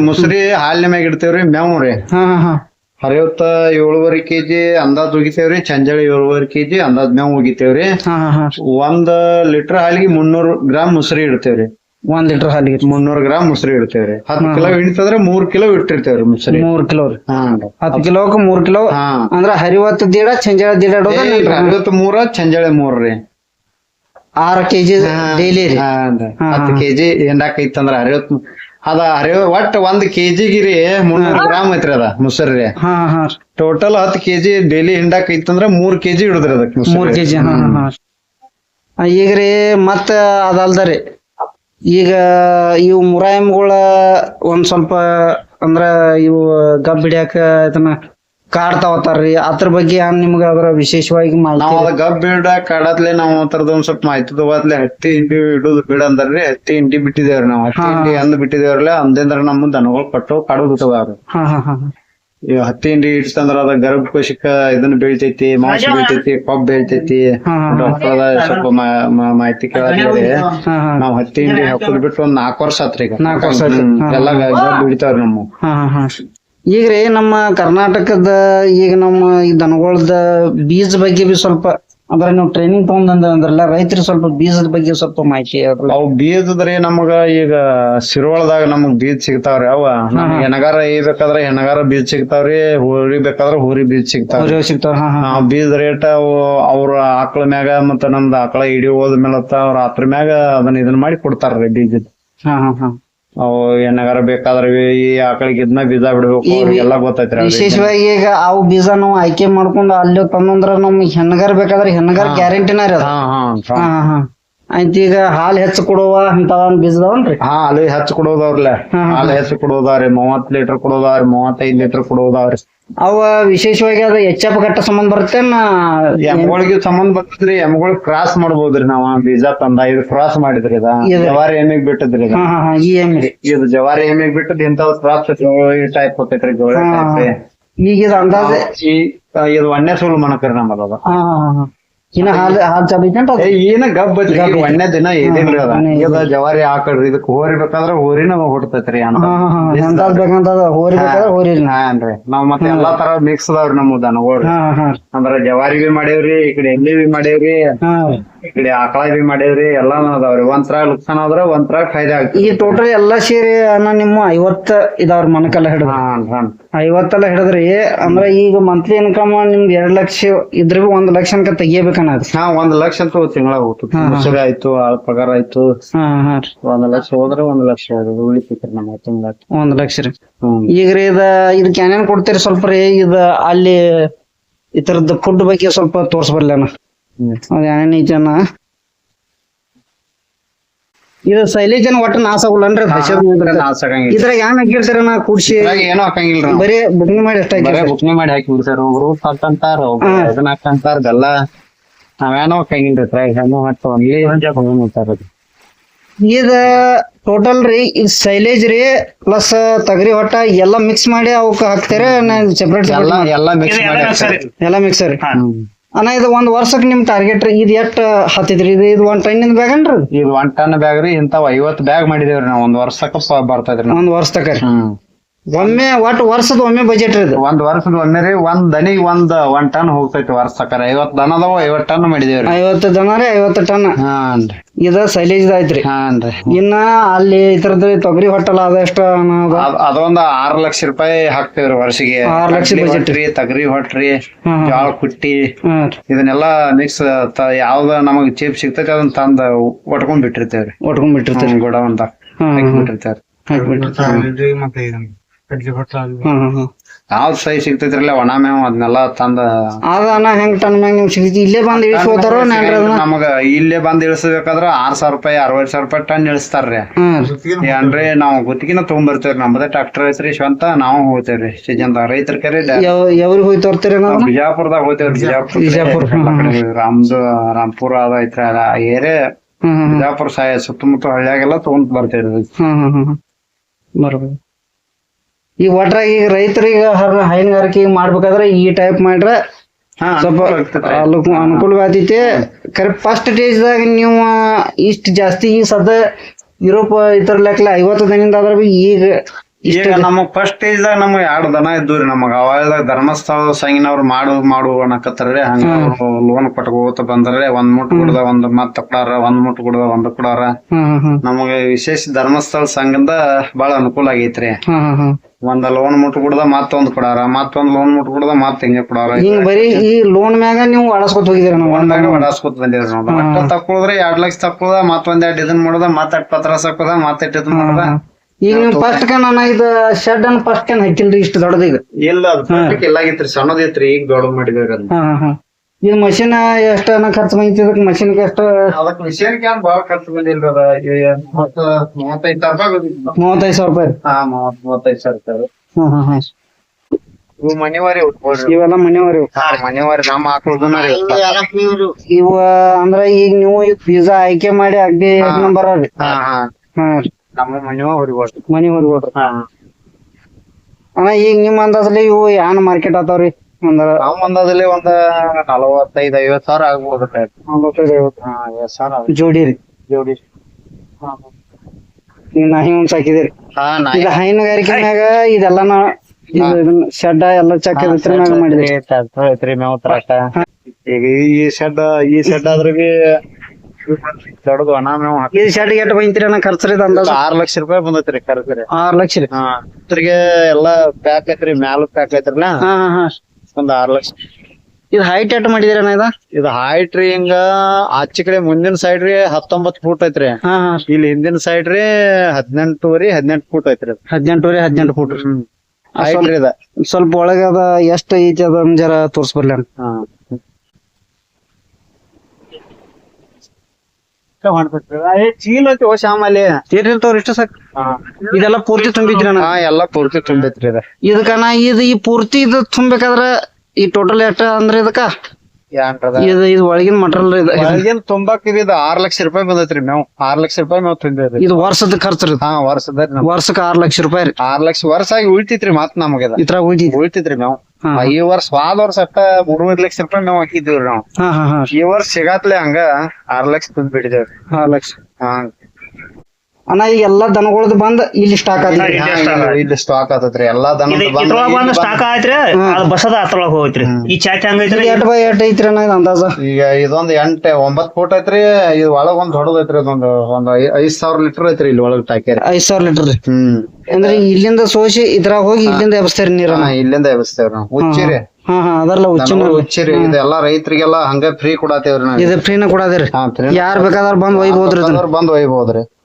ಮುಸ್ರಿ ಹಾಲಿನ ಮ್ಯಾಗ ಇಡ್ತೇವ್ರಿ ಮೇವ್ ರೀ. ಹಾ ಹಾ ಹಾ. ಹರಿವತ್ತ ಏಳುವರೆ ಕೆಜಿ ಅಂದಾಜ್ ಒಗಿತೇವ್ರಿ ಚಂಜಾಳಿ ಏಳುವರೆ ಕೆಜಿ ಅಂದಾಜ್ ಮ್ಯಾಗ ಒಗಿತೇವ್ರಿ ಹಾ ಹಾ ಹಾ. ಒಂದ್ ಲೀಟರ್ ಹಾಲಿಗೆ ಮುನ್ನೂರ್ ಗ್ರಾಮ್ ಮುಸ್ರಿ ಇಡ್ತೇವ್ರಿ. ಒಂದ್ ಲೀಟರ್ ಹಾಲಿಗೆ ಮುನ್ನೂರ್ ಗ್ರಾಮ್ ಮುಸ್ರಿ ಇಡ್ತೇವ್ರಿ. ಹತ್ತು ಕಿಲೋ ಹಿಡಿತಂದ್ರ ಮೂರ್ ಕಿಲೋ ಇಟ್ಟಿರ್ತೇವ್ರಿ ಮುಸ್ರಿ. ಮೂರ್ ಕಿಲೋ ರೀ. ಹಾ. ಹತ್ತು ಕಿಲೋಕ್ ಮೂರ್ ಕಿಲೋ ಹಾ. ಅಂದ್ರ ಹರಿವತ್ತು ದೀಡ ಚಂಜಳ ದೀಡ ಇಡೋದ ಮೂರ ಚಂಜಾಳಿ ಮೂರ್ ರೀ. ಆರ್ ಕೆಜಿ ಡೈಲಿ ರೀ. ಹಾನ್ರಿ. ಹಾ, ಹತ್ತು ಕೆಜಿ ಅದ ಹರಿ ಒಟ್ಟ ಒಂದ್ ಕೆಜಿಗೆ ರೀ ಮುನ್ನೂರ್ ಗ್ರಾಮ್ ಐತ್ರಿ ಅದ ಮುಸರಿ ಹಾ ಹಾ. ಟೋಟಲ್ ಹತ್ತು ಕೆಜಿ ಡೈಲಿ ಹಿಂಡಾಕೈತಂದ್ರ ಮೂರ್ ಕೆಜಿ ಹಿಡಿದ್ರಿ ಅದಕ್ಕೆ. ಮೂರ್ ಕೆಜಿ ಹಾ ಈಗ ರೀ ಮತ್ತ ಅದಲ್ದರಿ ಈಗ ಇವು ಮುರಾಯಮ್ಗಳ ಒಂದ್ ಸ್ವಲ್ಪ ಅಂದ್ರ ಇವು ಗಬ್ ಹಿಡ್ಯಾಕ ಇದನ್ನ ಕಾಡ್ತಾವತ್ತಾರ್ರಿ ಅದ್ರ ಬಗ್ಗೆ ಏನ್ ನಿಮ್ಗ ಅದ್ರ ವಿಶೇಷವಾಗಿ ಮಾಹಿತಿ ನಾವ್ ಅದ ಗಬ್ ಬಿಡ ಕಾಡತ್ಲೆ ನಾವ್ ಒಂಥರದ ಒಂದ್ ಸ್ವಲ್ಪ ಮಾಹಿತಿ ತಗೋತ್ಲೆ. ಹತ್ತಿ ಹಿಂಡಿ ಇಡುದು ಬಿಡ ಅಂದ್ರಿ. ಹತ್ತಿ ಹಿಂಡಿ ಬಿಟ್ಟಿದೇವ್ರಿ ನಾವ್. ಹತ್ತಿ ಹಿಂಡಿ ಅಂದ್ ಬಿಟ್ಟಿದೇವ್ರಲ್ಲ ಅಂದ್ರ ನಮ್ಮ ದನಗಳು ಕಟ್ಟು ಕಾಡುದು ತಗೋರು ಹಾ ಹಾ ಹಾ ಈ ಹತ್ತಿ ಹಿಂಡಿ ಇಡ್ತಂದ್ರ ಅದ ಗರ್ಭ ಕೋಶಿಕ ಇದನ್ನ ಬೀಳ್ತೈತಿ ಮಾಂಸ ಬೀಳ್ತೈತಿ ಕೊಬ್ಬ ಬೀಳ್ತೈತಿ. ಹಾ, ಹಾ. ಡಾಕ್ಟರ್ ಸ್ವಲ್ಪ ಮಾ- ಮಾ- ಮಾಹಿತಿ ಹಾ ಹಾ. ನಾವ್ ಹತ್ತಿ ಹಿಂಡಿ ಹಾಕೋದ್ ಬಿಟ್ಟು ಒಂದ್ ನಾಲ್ಕು ವರ್ಷ ಆತ್ರಿ ಈಗ ನಾಲ್ಕ್ ವರ್ಷ ಆಯ್ತು. ಹ್ಮ್. ಹಾ. ಎಲ್ಲಾ ಬೆಳಿತಾವ್ರಿ ನಮ್ಮ ಹಾ ಹಾ ಹಾ. ಈಗ ರೀ ನಮ್ಮ ಕರ್ನಾಟಕದ ಈಗ ನಮ್ಮ ಈ ದನಗಳದ ಬೀಜ ಬಗ್ಗೆ ಬಿ ಸ್ವಲ್ಪ ಅಂದ್ರ ನೀವು ಟ್ರೈನಿಂಗ್ ತಗೊಂಡ್ ಅಂದ್ರಲ್ಲ ರೈತರು ಸ್ವಲ್ಪ ಬೀಜದ ಬಗ್ಗೆ ಸ್ವಲ್ಪ ಮಾಹಿತಿ ಹೇಳ್ರಲ್ಲ. ಅವ್ ಬೀಜದ್ರಿ ನಮಗ ಈಗ ಸಿರೋಳದಾಗ ನಮಗ್ ಬೀಜ ಸಿಗ್ತಾವ್ರಿ ಅವ. ನಮ್ಗ್ ಹೆಣಗಾರ ಬೇಕಾದ್ರ ಹೆಣಗಾರ ಬೀಜ ಸಿಗ್ತಾವ್ರಿ ಹೋರಿ ಬೇಕಾದ್ರ ಹೂರಿ ಬೀಜ ಸಿಗ್ತಾವ್ರಿ ಅವ್ರಿಗೆ ಸಿಗ್ತಾವ ಹಾ ಹಾ. ಆ ಬೀಜ ರೇಟ್ ಅವು ಅವ್ರ ಆಕಳ ಮ್ಯಾಗ ಮತ್ತ ನಮ್ದು ಆಕಳ ಇಡಿ ಹೋದ ಮೇಲತ್ತ ಅವ್ರ ಅದ್ರ ಮ್ಯಾಗ ಅದನ್ನ ಇದನ್ನ ಮಾಡಿ ಕೊಡ್ತಾರ್ರಿ ಬೀಜ ಹಾ ಹಾ ಹಾ. ಅವು ಏನಾಗಾರ ಬೇಕಾದ್ರ ಈ ಆಕಳಿಗೆ ಇದನ್ನ ಬೀಜ ಬಿಡ್ಬೇಕು ಎಲ್ಲಾ ಅವ್ರಿಗೆಲ್ಲ ಗೊತ್ತೈತ್ರಿ ಅವ್ರಿಗೆ. ವಿಶೇಷವಾಗಿ ಈಗ ಅವು ಬೀಜ ನಾವು ಆಯ್ಕೆ ಮಾಡ್ಕೊಂಡು ಅಲ್ಲಿ ತಂದಂದ್ರ ನಮ್ಗೆ ಹೆಣ್ಗಾರ ಬೇಕಾದ್ರೆ ಹೆಣ್ಣಗಾರ ಗ್ಯಾರಂಟಿನ ರೀ ಅದ ಹಾ ಹಾ ಹಾ. ಹಾ ಆಯ್ತು ಈಗ ಹಾಲು ಹೆಚ್ಚು ಕೊಡುವ ಅಂತವನ್ ಬೀಜದವನ್ರಿ? ಹಾ ಅಲ್ಲಿ ಹೆಚ್ಚು ಕೊಡೋದವ್ರಲ್ಲ. ಹಾಲು ಹೆಚ್ಚು ಕೊಡೋದವ್ರಿ ಮೂವತ್ ಲೀಟರ್ ಕೊಡೋದವ್ರಿ ಮೂವತ್ತೈದ್ ಲೀಟರ್ ಕೊಡೋದವ್ರಿ. ಅವ ವಿಶೇಷವಾಗಿ ಅದು ಎಚ್ ಎಫ್ ಕಟ್ಟ ಸಂಬಂಧ ಬರುತ್ತೆ ಎಮ್ಗಳಿಗೆ ಸಂಬಂಧ ಬರ್ತದ್ರಿ ಎಮ್ಗಳು ಕ್ರಾಸ್ ಮಾಡ್ಬೋದ್ರಿ ನಾವ ಬೀಜ ತಂದ ಇದು ಕ್ರಾಸ್ ಮಾಡಿದ್ರಿ ಇದ. ಜವಾರಿ ಎಮ್ಮಿಗ್ ಬಿಟ್ಟದ್ರಿ ಈ ಎಮ್ಮಿ. ಇದು ಜವಾರಿ ಎಮ್ಮಿಗ್ ಬಿಟ್ಟದ್ ಇಂಥವ್ ಕ್ರಾಸ್ ಟೈಪ್ ಹೋಗ್ತೈತ್ರಿ ಜೋಳ. ಈಗ ಇದು ಅಂದಾಜೆ? ಈ ಇದು ಒಣ್ಣೆ ಸುಳ್ಳು ಮನಕರಿ ನಮ್ಮದ ಇನ್ನ ಹಾಲ್ ಹಾಲ್ ಏ, ಏನ ಈಗ ಒಣ್ಣೆ ದಿನ ಏನಿಲ್ರಿ ಅದ ಜವಾರಿ ಹಾಕಡ್ರಿ ಇದಕ್ಕೆ ಹೋರಿ ಬೇಕಾದ್ರ ಹೋರಿನ ಹುಡ್ತೈತ್ರಿ ಅಂತ ಎಂತಾದ್ ಹೋರಿ ಬೇಕಾದ್ರೆ ಹೋರಿ ಹಾನ್ರಿ ನಾವ್ ಮತ್ತೆ ಎಲ್ಲಾ ತರ ಮಿಕ್ಸ್ ಅದಾವ್ರಿ ನಮ್ಮ ದನಗಳು ಹಾ ಹಾ. ಅಂದ್ರ ಜವಾರಿ ಬಿ ಮಾಡೇವ್ರಿ ಈ ಕಡೆ ಎಲ್ಲಿ ಬಿ ಮಾಡೇವ್ರಿ. ಹಾ. ಈ ಕಡೆ ಆಕಳ ಬಿ ಮಾಡೇವ್ರಿ ಎಲ್ಲಾನು ಅದಾವ್ರಿ. ಒಂದ್ ತರ ಲುಕ್ಸಾನ್ ಆದ್ರ ಒಂದ್ ತರ ಫಾಯ್ದೆ ಆಗ್ತದೆ ಈ ಟೋಟಲ್ ಎಲ್ಲಾ ಸೇರಿ ಅಣ್ಣ ನಿಮ್ಮ ಐವತ್ತ ಇದಾವ್ರ ಮನಕಲ್ಲ ಹಿಡಿದ ಹಾನ್ ಹಾನ್ ಐವತ್ತೆಲ್ಲ ಹಿಡಿದ್ರಿ. ಅಂದ್ರ ಈಗ ಮಂತ್ಲಿ ಇನ್ಕಮ್ ನಿಮ್ದು ಎರಡ್ ಲಕ್ಷ ಇದ್ರ ಬಿ ಒಂದ್ ಲಕ್ಷ ಅನ್ಕ ತೆಗಿಬೇಕನ್ನೋದು ಹಾ ಒಂದ್ ಲಕ್ಷ ಅಂತ ತಿಂಗಳ ಹೋಗ್ತದೆ. ಮುಸುರಿ ಆಯ್ತು ಆಳ್ ಪಗಾರ ಆಯ್ತು. ಹಾ ಹಾ ರೀ. ಒಂದ್ ಲಕ್ಷ ಹೋದ್ರೆ ಒಂದ್ ಲಕ್ಷ ಉಳಿತೈತ್ರಿ ನಮ್ಮ ತಿಂಗಳ ಒಂದ್ ಲಕ್ಷ ರೀ. ಈಗ ರೀ ಇದ ಇದಕ್ಕೆ ಏನೇನ್ ಕೊಡ್ತೀರಿ ಸ್ವಲ್ಪ ರೀ. ಇದ ಅಲ್ಲಿ ಇತರದ್ ಫುಡ್ ಬಗ್ಗೆ ಸ್ವಲ್ಪ ತೋರ್ಸ್ಬರ್ಲಿ ಇದು ಒಟ್ಟ ನಾಶ ಆಗಲ್ಲನ್ರಿ. ಇದ್ರಾಗ ಏನ್ ಹಾಕಿರ್ತಾರ ನಾ ಕುಡ್ಸಿ? ಏನೋ. ಬರೀ ಬುಕ್ನಿ ಮಾಡಿ ಬುಕ್ನಿ ಮಾಡಿ ಸರ್. ಒಬ್ರು ಹಾಕಂತಾರ ಒಬ್ರು ಹಾಕಂತಾರ ಬೆಲ್ಲ ನಾವೇನೋ ಇದ್ರಾಗ. ಹೆಣ್ಣು ಇದ ಟೋಟಲ್ ರೀ ಇದು ಸೈಲೇಜ್ ರೀ ಪ್ಲಸ್ ತಗರಿ ಹೊಟ್ಟ ಎಲ್ಲಾ ಮಿಕ್ಸ್ ಮಾಡಿ ಅವಕ್ಕೆ ಹಾಕ್ತಾರೆ ಸೆಪರೇಟ್ ಎಲ್ಲಾ ಎಲ್ಲಾ ಮಿಕ್ಸ್ ಮಾಡಿ. ಎಲ್ಲಾ ಮಿಕ್ಸ್ ರೀ. ಹ್ಮ್. ಅಣ್ಣ ಇದು ಒಂದ್ ವರ್ಷಕ್ಕೆ ನಿಮ್ ಟಾರ್ಗೆಟ್ ರೀ ಇದು ಎಷ್ಟು ಹತ್ತಿದ್ರಿ? ಇದು ಇದು ಒಂದ್ ಟೈನಿಂದ ಬ್ಯಾಗ್ ಅನ್ರಿ ಇದು ಒನ್ ಟನ್ ಬ್ಯಾಗ್ ರೀ ಇಂಥವ್ ಐವತ್ ಬ್ಯಾಗ್ ಮಾಡಿದೇವ್ರಿ ನಾವ್ ಒಂದ್ ವರ್ಷಕ್ಕ ಬರ್ತದ್ರಿ. ಒಂದ್ ವರ್ಷ ತಕ ರೀ. ಹ್ಮ್. ಒಮ್ಮೆ ಒಟ್ಟು ವರ್ಷದ ಒಮ್ಮೆ ಬಜೆಟ್ ರೀ ಇದು ಒಂದ್ ವರ್ಷದ ಒಮ್ಮೆ ರೀ ಒಂದ್ ದನಿಗೆ ಒಂದ್ ಒಂದ್ ಟನ್ ಹೋಗ್ತೈತಿ ವರ್ಷಕ್ಕ ಐವತ್ ದನ ಅದಾವ ಐವತ್ ಟನ್ ಮಾಡಿದೇವ್ರಿ. ಐವತ್ತು ದನ ರೀ ಐವತ್ತು ಟನ್. ಹಾನ್ರಿ ಇದ ಸೈಲೇಜ್ ಐತ್ರಿ. ಹಾನ್ರಿ ಇನ್ನ ಅಲ್ಲಿ ಇತರದ್ ತೊಗರಿ ಹೊಟ್ಟಲ ಅದೆಷ್ಟ ಅನ್ನೋದು ಅದ್- ಅದೊಂದ್ ಆರ್ ಲಕ್ಷ ರೂಪಾಯಿ ಹಾಕ್ತೇವ್ರಿ ವರ್ಷಿಗೆ. ಆರ್ ಲಕ್ಷ ಕಡ್ಲಿ budget. ತೊಗರಿ ತಗರಿ ಹೊಟ್ರಿ ಹಾ, ಹಾ. ಜೋಳ ಕುಟ್ಟಿ ಇದನ್ನೆಲ್ಲ ರೀ ಇದನ್ನೆಲ್ಲಾ ಮಿಕ್ಸ್ ಯಾವ್ದ ನಮಗ್ ಚೀಪ್ ಸಿಗ್ತೈತಿ ಅದನ್ನ ತಂದ ಒಟ್ಕೊಂಡ್ ಬಿಟ್ಟಿರ್ತೇವ್ರಿ. ಒಟ್ಕೊಂಡ್ ಬಿಟ್ಟಿರ್ತೀರಿ ಗೋಡವಂತ ಹಾ ಹಾಕಿ ಬಿಟ್ಟಿರ್ತೇವ್ರಿ ಹಾಕ್ಬಿಟ್ಟಿರ್ತೀರಿ ಹಾ ಹಾ ಹಾ ಯಾವ್ದ್ ಸೈ ಸಿಗ್ತೈತ್ರಲ್ಲ ಒಣ ಮೇವು ಅದನ್ನೆಲ್ಲ ತಂದ ಅದ ಹೆಂಗ್ ಟನ್ ಮ್ಯಾಗ ನಿಮ್ ಸಿಗ್ತಿ ಇಲ್ಲೇ ಬಂದು ಇಳಿಸ್ಕೋತಾರೋ ನಮಗ ಇಲ್ಲೇ ಬಂದು ಇಳಿಸ್ಬೇಕಾದ್ರ ಆರ್ ಸಾವಿರ ರೂಪಾಯಿ ಅರವತ್ ಸಾವಿರ ರೂಪಾಯಿ ಟನ್ ಇಳಿಸ್ತಾರ್ರಿ. ಹ್ಮ್ ರೀ. ಏನ್ರಿ ನಾವ್ ಗುತ್ತಿಗೆನ ತಗೊಂಡ್ಬರ್ತೇವ್ರಿ ನಮ್ಮದೇ ಟ್ರಾಕ್ಟರ್ ಐತ್ರಿ ಸ್ವಂತ ನಾವು ಹೋಗ್ತೇವ್ರಿ. ಸೀಜನ್ದಾಗ ರೈತರ ಕರೆ ಎವ್ರಿಗೆ ಹೋಗಿ ತೋರ್ತೀರಿ ನಾವ್ ಬಿಜಾಪುರದಾಗ ಹೋಗ್ತೇವ್ರಿ ಬಿಜಾಪುರ ಬಿಜಾಪುರ, ರಾಮ್ದು ರಾಮ್ಪುರ ಅದ ಐತ್ರಿ ಅದ ಏರೇ ಬಿಜಾಪುರ ಸಾಯ ಸುತ್ತಮುತ್ತ ಹಳ್ಳಿಯಾಗೆಲ್ಲ ತಗೊಂಡ್ ಬರ್ತೇವ್ರಿ. ಹ್ಮ್ ಈಗ ಒಟ್ರಾಗ ಈಗ ರೈತರಿಗೆ ಹೈನುಗಾರಿಕೆ ಮಾಡ್ಬೇಕಾದ್ರೆ ಈ ಟೈಪ್ ಮಾಡ್ರೆ ಹಾ ಸ್ವಲ್ಪ ಅನುಕೂಲ ಆಗ್ತೈತ್ರಿ. ಅನುಕೂಲ ಅನುಕೂಲವಾಗೈತಿ ಕರೆ ಫಸ್ಟ್ ಸ್ಟೇಜ್ದಾಗ ನೀವು ಇಷ್ಟು ಜಾಸ್ತಿ ಈಗ ಸದ್ಯ ಯುರೋಪ್ ಇತರ ಲೆಕ್ಕ ಐವತ್ತು ದಿನದಿಂದ ಆದ್ರೆ ಈಗ ಈಗ ನಮಗ್ ಫಸ್ಟ್ ಸ್ಟೇಜ್ ದಾಗ ನಮಗ್ ಎರಡು ದನ ಇದ್ದುರಿ ನಮಗ. ಅವಾಗ ಧರ್ಮಸ್ಥಳ ಸಂಗಿನವ್ರು ಮಾಡು ಮಾಡು ಅನ್ನಕತ್ತಾರ್ರಿ ಹಂಗ ಲೋನ್ ಕೊಟ್ಕೋತ ಬಂದ್ರೆ ಒಂದ್ ಮುಟ್ಟು ಕುಡ್ದ ಒಂದ್ ಮತ್ತ ಕೊಡಾರ ಒಂದ್ ಮುಟ್ಟು ಕುಡ್ದ ಒಂದ್ ಕೊಡಾರ. ನಮಗ ವಿಶೇಷ ಧರ್ಮಸ್ಥಳ ಸಂಘದ ಬಹಳ ಅನುಕೂಲ ಆಗೈತ್ರಿ. ಒಂದ್ ಲೋನ್ ಮುಟ್ಟು ಕುಡ್ದ ಮತ್ತೊಂದ್ ಕೊಡಾರ. ಮತ್ತೊಂದ್ ಲೋನ್ ಮುಟ್ಟು ಕುಡ್ದ ಮತ್ತ ಹಿಂಗೆ ಕೊಡಾರ. ಹಿಂಗ್ ಬರೀ ಈ ಲೋನ್ ಮ್ಯಾಗ ನೀವು ಅಡಸ್ಕೊತ ಹೋಗಿದ್ರಿ ಒಂದಾಗ ಅಡಸ್ಕೊತ ಬಂದಿವ್ರಿ ನಾವು. ಎರಡ್ ಲಕ್ಷ ತಕ್ಕೊಳ್ದ ಮತ್ತೊಂದ್ ಎರಡ್ ಇದನ್ ಮಾಡೋದ ಮತ್ತ ಪತ್ರ ಸಾಕೋದ ಮತ್ತ ಇದನ್ ಮಾಡೋದ ಈಗ ನೀವು ಫಸ್ಟ್ ಕನ್ ನಾನು ಇದು ಶೆಡ್ ಅನ್ನ ಫಸ್ಟ್ ಕನ್ ಹಾಕಿಲ್ರಿ ಇಷ್ಟು ದೊಡ್ಡದ ಈಗ. ಇಲ್ಲ ಅದು ಇಲ್ಲಾಗಿತ್ರಿ ಸಣ್ಣದೈತ್ರಿ ಈಗ ದೊಡ್ಡ ಮಾಡಿದೇವ್ರಿ ಅದನ್ನ ಹಾ ಹಾ ಈಗ ಮಷಿನ್ ಎಷ್ಟ ಖರ್ಚು ಬಂದಿತ್ತು ಇದಕ್ಕೆ ಮಷಿನ್ ಎಷ್ಟು ಅದಕ್ಕೆ ವಿಷಯಕ್ಕೆ ಏನ್ ಭಾಳ ಖರ್ಚು ಬಂದಿಲ್ಲ ಅದ? ಮೂವತ್ತೈದು ಮೂವತ್ತೈದ್ ಸಾವಿರ ರೂಪಾಯಿ ಬಂದಿತ್ತು. ಮೂವತ್ತೈದು ಸಾವಿರ ರೂಪಾಯಿ. ಹಾ ಮೂವತ್ ಮೂವತ್ತೈದು ಸಾವಿರ ರೂಪಾಯಿ ಹಾ ಹಾ ಹಾ. ಇವು ಮನಿವಾರಿ ಇವೆಲ್ಲ ನಮ್ಮ ಹಾಕೋದನ್ನ ಇವ ಅಂದ್ರ ಈಗ ನೀವು ಬೀಜ ಆಯ್ಕೆ ಮಾಡಿ ಅಗ್ದಿ ನಂಬರ್ ರೀ ಹಾ ಹಾ. ಹಾ ರೀ. ನಮ್ಮ ಹೊರಿಗೋಡ್ರಿ ಮನಿ ಹೊರ್ಕೊಡ್ರಿ ಹಾ. ಅಣ್ಣ ಈಗ ನಿಮ್ಮ ಅಂದಾಜಲ್ಲಿ ಇವು ಯಾನ್ ಮಾರ್ಕೆಟ್ ಆತಾವ್ರಿ ಒಂದು ನಾವ್ ಒಂದದಲ್ಲಿ ಒಂದ ನಲವತ್ತೈದ್ ಐವತ್ ಸಾವಿರ ಆಗ್ಬೋದ್ರಿ ನಲವತ್ತೈದು ಐವತ್ತು. ಹಾ ಐವತ್ ಸಾವಿರ ಆಗುತ್ತೆ. ಜೋಡಿ ರೀ. ಜೋಡಿ. ಈಗ ಒಂದ್ ಸಾಕಿದಿರಿ ಹಾ ನಾ ಈಗ ಹೈನುಗಾರಿಕೆ ಮ್ಯಾಗ ಇದೆಲ್ಲ ನಾ ಶೆಡ್ ಎಲ್ಲ ಚಕ್ ಇದ್ರ ಮ್ಯಾಗ ಮಾಡಿದ್ರಿ ಟ್ರ್ಯಾಕ್ಟರ್ ಐತ್ರಿ ಮೇವ್ ತರಾಕ ಈಗ ಈ ಶೆಡ್ ಈ ಶೆಡ್ ಆದ್ರೂ ಬಿ ದೊಡ್ಡದು ಮೇವ್ ಇದು ಶೆಡ್ ಗೆಟ್ ಬೈಂತೀರಿ ಅಣ್ಣ ಖರ್ಚು ಅಂದಾಜ? ಆರ್ ಲಕ್ಷ ರೂಪಾಯಿ ಬಂದೈತ್ರಿ ಖರ್ಚು ಆರ್ ಲಕ್ಷ ರೀ? ಹಾ ಇದ್ರಿಗೆ ಎಲ್ಲಾ ಪ್ಯಾಕ್ ಐತ್ರಿ ಮ್ಯಾಲ ಪ್ಯಾಕ್ ಐತ್ರಲ್ಲ? ಹಾ ಹಾ ಹಾ. ಒಂದ್ ಆರ್ ಲಕ್ಷ. ಇದು ಹೈಟ್ ಎಟ್ ಮಾಡಿದಿರ ಅಣ್ಣ ಇದು? ಇದು ಹೈಟ್ ರೀ ಹಿಂಗ ಆಚೆ ಕಡೆ ಮುಂದಿನ ಸೈಡ್ ರೀ ಹತ್ತೊಂಬತ್ ಫೂಟ್ ಐತ್ರಿ. ಹಾ ಹಾ. ಇಲ್ಲಿ ಹಿಂದಿನ ಸೈಡ್ ರೀ ಹದಿನೆಂಟುವರಿ ಹದಿನೆಂಟು ಫೂಟ್ ಐತ್ರಿ ಹದಿನೆಂಟುವರೆ ಹದಿನೆಂಟು ಫೂಟ್ ರೀ? ಹೈಟ್ ರೀ ಇದ. ಸ್ವಲ್ಪ ಒಳಗದ ಅದ ಎಷ್ಟ ಐತಿ ಅದ ಜರ ತೋರ್ಸ್ಬರ್ಲಿ ಅಣ್ಣ. ಹಾ. ಚೀಲ ಐತಿ ಓ ಶಾಮಲ್ಲಿ ಇರ್ತಾವ್ರಿ ಇಷ್ಟ ಸಾಕ್. ಇದೆಲ್ಲ ಪೂರ್ತಿ ತುಂಬಿದ್ರಿ ಅಣ್ಣ? ಹಾ ಎಲ್ಲಾ ಪೂರ್ತಿ ತುಂಬೈತ್ರಿ ಇದ ಇದಕ್ಕನ ಇದು ಈ ಪೂರ್ತಿ ಇದು ತುಂಬೇಕಾದ್ರ ಈ ಟೋಟಲ್ ಎಷ್ಟ ಅಂದ್ರೆ ಇದಕ್ಕ? ಇದು ಇದು ಒಳಗಿನ ಮಟೀರಿಯಲ್ ಇದು. ಒಳಗಿನ್ ತುಂಬಾಕ್ ಇದು ಆರ್ ಲಕ್ಷ ರೂಪಾಯಿ ಬಂದೈತ್ರಿ ಮೇವ್. ಆರ್ ಲಕ್ಷ ರೂಪಾಯಿ ಮೇವ್ ತುಂಬಿದ್ರಿ. ಇದು ವರ್ಷದ ಖರ್ಚು ರೀ ಹಾ ವರ್ಷದ ವರ್ಷಕ್ಕೆ ಆರ್ ಲಕ್ಷ ರೂಪಾಯಿ ರೀ. ಆರ್ ಲಕ್ಷ ವರ್ಷ ಆಗಿ ಉಳಿತೈತ್ರಿ ಮತ್ ನಮಗೆ ಇದ್ರಾಗ ಉಳಿತೈತಿ ಉಳಿತೈತ್ರಿ. ಮೇವ್. ಹಾ. ಈ ವರ್ಷ ಹೋದ ವರ್ಷ ಅಷ್ಟ ಮೂರುವರೆ ಲಕ್ಷ ರೂಪಾಯಿ ನಾವ್ ಹಾಕಿದ್ವಿ ನಾವು. ಹಾ ಹಾ ಹಾ. ಈ ವರ್ಷ ಸಿಗಾತ್ಲೆ ಹಂಗ ಆರ್ ಲಕ್ಷ ತಂದ್ ಬಿಟ್ಟಿದೇವ್ರಿ. ಆರ್ ಲಕ್ಷ. ಹಾ. ಅಣ್ಣ ಈಗ ಎಲ್ಲಾ ದನಗಳದ್ದು ಬಂದ್ ಇಲ್ಲಿ ಸ್ಟಾಕ್ ಆದ್ರಿ ಹಾ, ಇಲ್ಲಿ- ಸ್ಟಾಕ್ ಆತತ್ರಿ ಎಲ್ಲಾ ದನ ಇದ್ರೊಳಗ ಬಂದ್ ಸ್ಟಾಕ್ ಆಯ್ತ್ರಿ ಅದು ಬಸದ ಅತ್ರೊಳಗ ಹೋಗ್ತ್ರಿ. ಈ ಚಾಚೆ ಹಂಗೈತ್ರಿ ಎಟ್ ಬೈ ಎಟ್ ಐತ್ರಿ ಅಣ್ಣ ಇದು ಅಂದಾಜ. ಈಗ ಇದೊಂದ್ ಎಂಟ್ ಒಂಬತ್ ಫೂಟ್ ಐತ್ರಿ ಇದ್ ಒಳಗ್ ಒಂದ್ ದೊಡ್ಡದ್ ಐತ್ರಿ ಇದೊಂದು ಒಂದ್ ಐ- ಐದ್ ಸಾವಿರ ಲೀಟರ್ ಐತ್ರಿ ಇಲ್ಲಿ ಒಳಗ್ ಟಾಕ್ಯಾರಿ ಐದ್ ಸಾವಿರ ಲೀಟರ್ ರೀ. ಹ್ಮ್. ಅಂದ್ರೆ ಇಲ್ಲಿಂದ ಸೋಸಿ ಇದ್ರಾಗ ಹೋಗಿ ಇಲ್ಲಿಂದ ಎಬ್ಸ್ತಾರಿ ನೀರ ಹಾ, ಇಲ್ಲಿಂದ ಎಬ್ಸ್ತೇವ್ರಿ ನಾವು. ಹುಚ್ಚಿರಿ ಹಾ. ಹಾ ಹುಚ್ಚಿನ ದನಗಳು ಇದೆಲ್ಲಾ ರೈತರಿಗೆಲ್ಲ ಹಂಗ ಫ್ರೀ ಕೊಡತೇವ್ರಿ ನಾವು. ಇದು ಫ್ರೀನ ಕೊಡಾದಿರಿ ಹಾ ಫ್ರೀ ಯಾರ್ ಬೇಕಾದ್ರ ಬಂದ್ ಒಯ್ಬೋದ್ರಿ ಇದನ್ನ. ಬಂದ್ ಒಯ್ಬೋದ್ರಿ. ಹಾ ಹಾ ಹಾ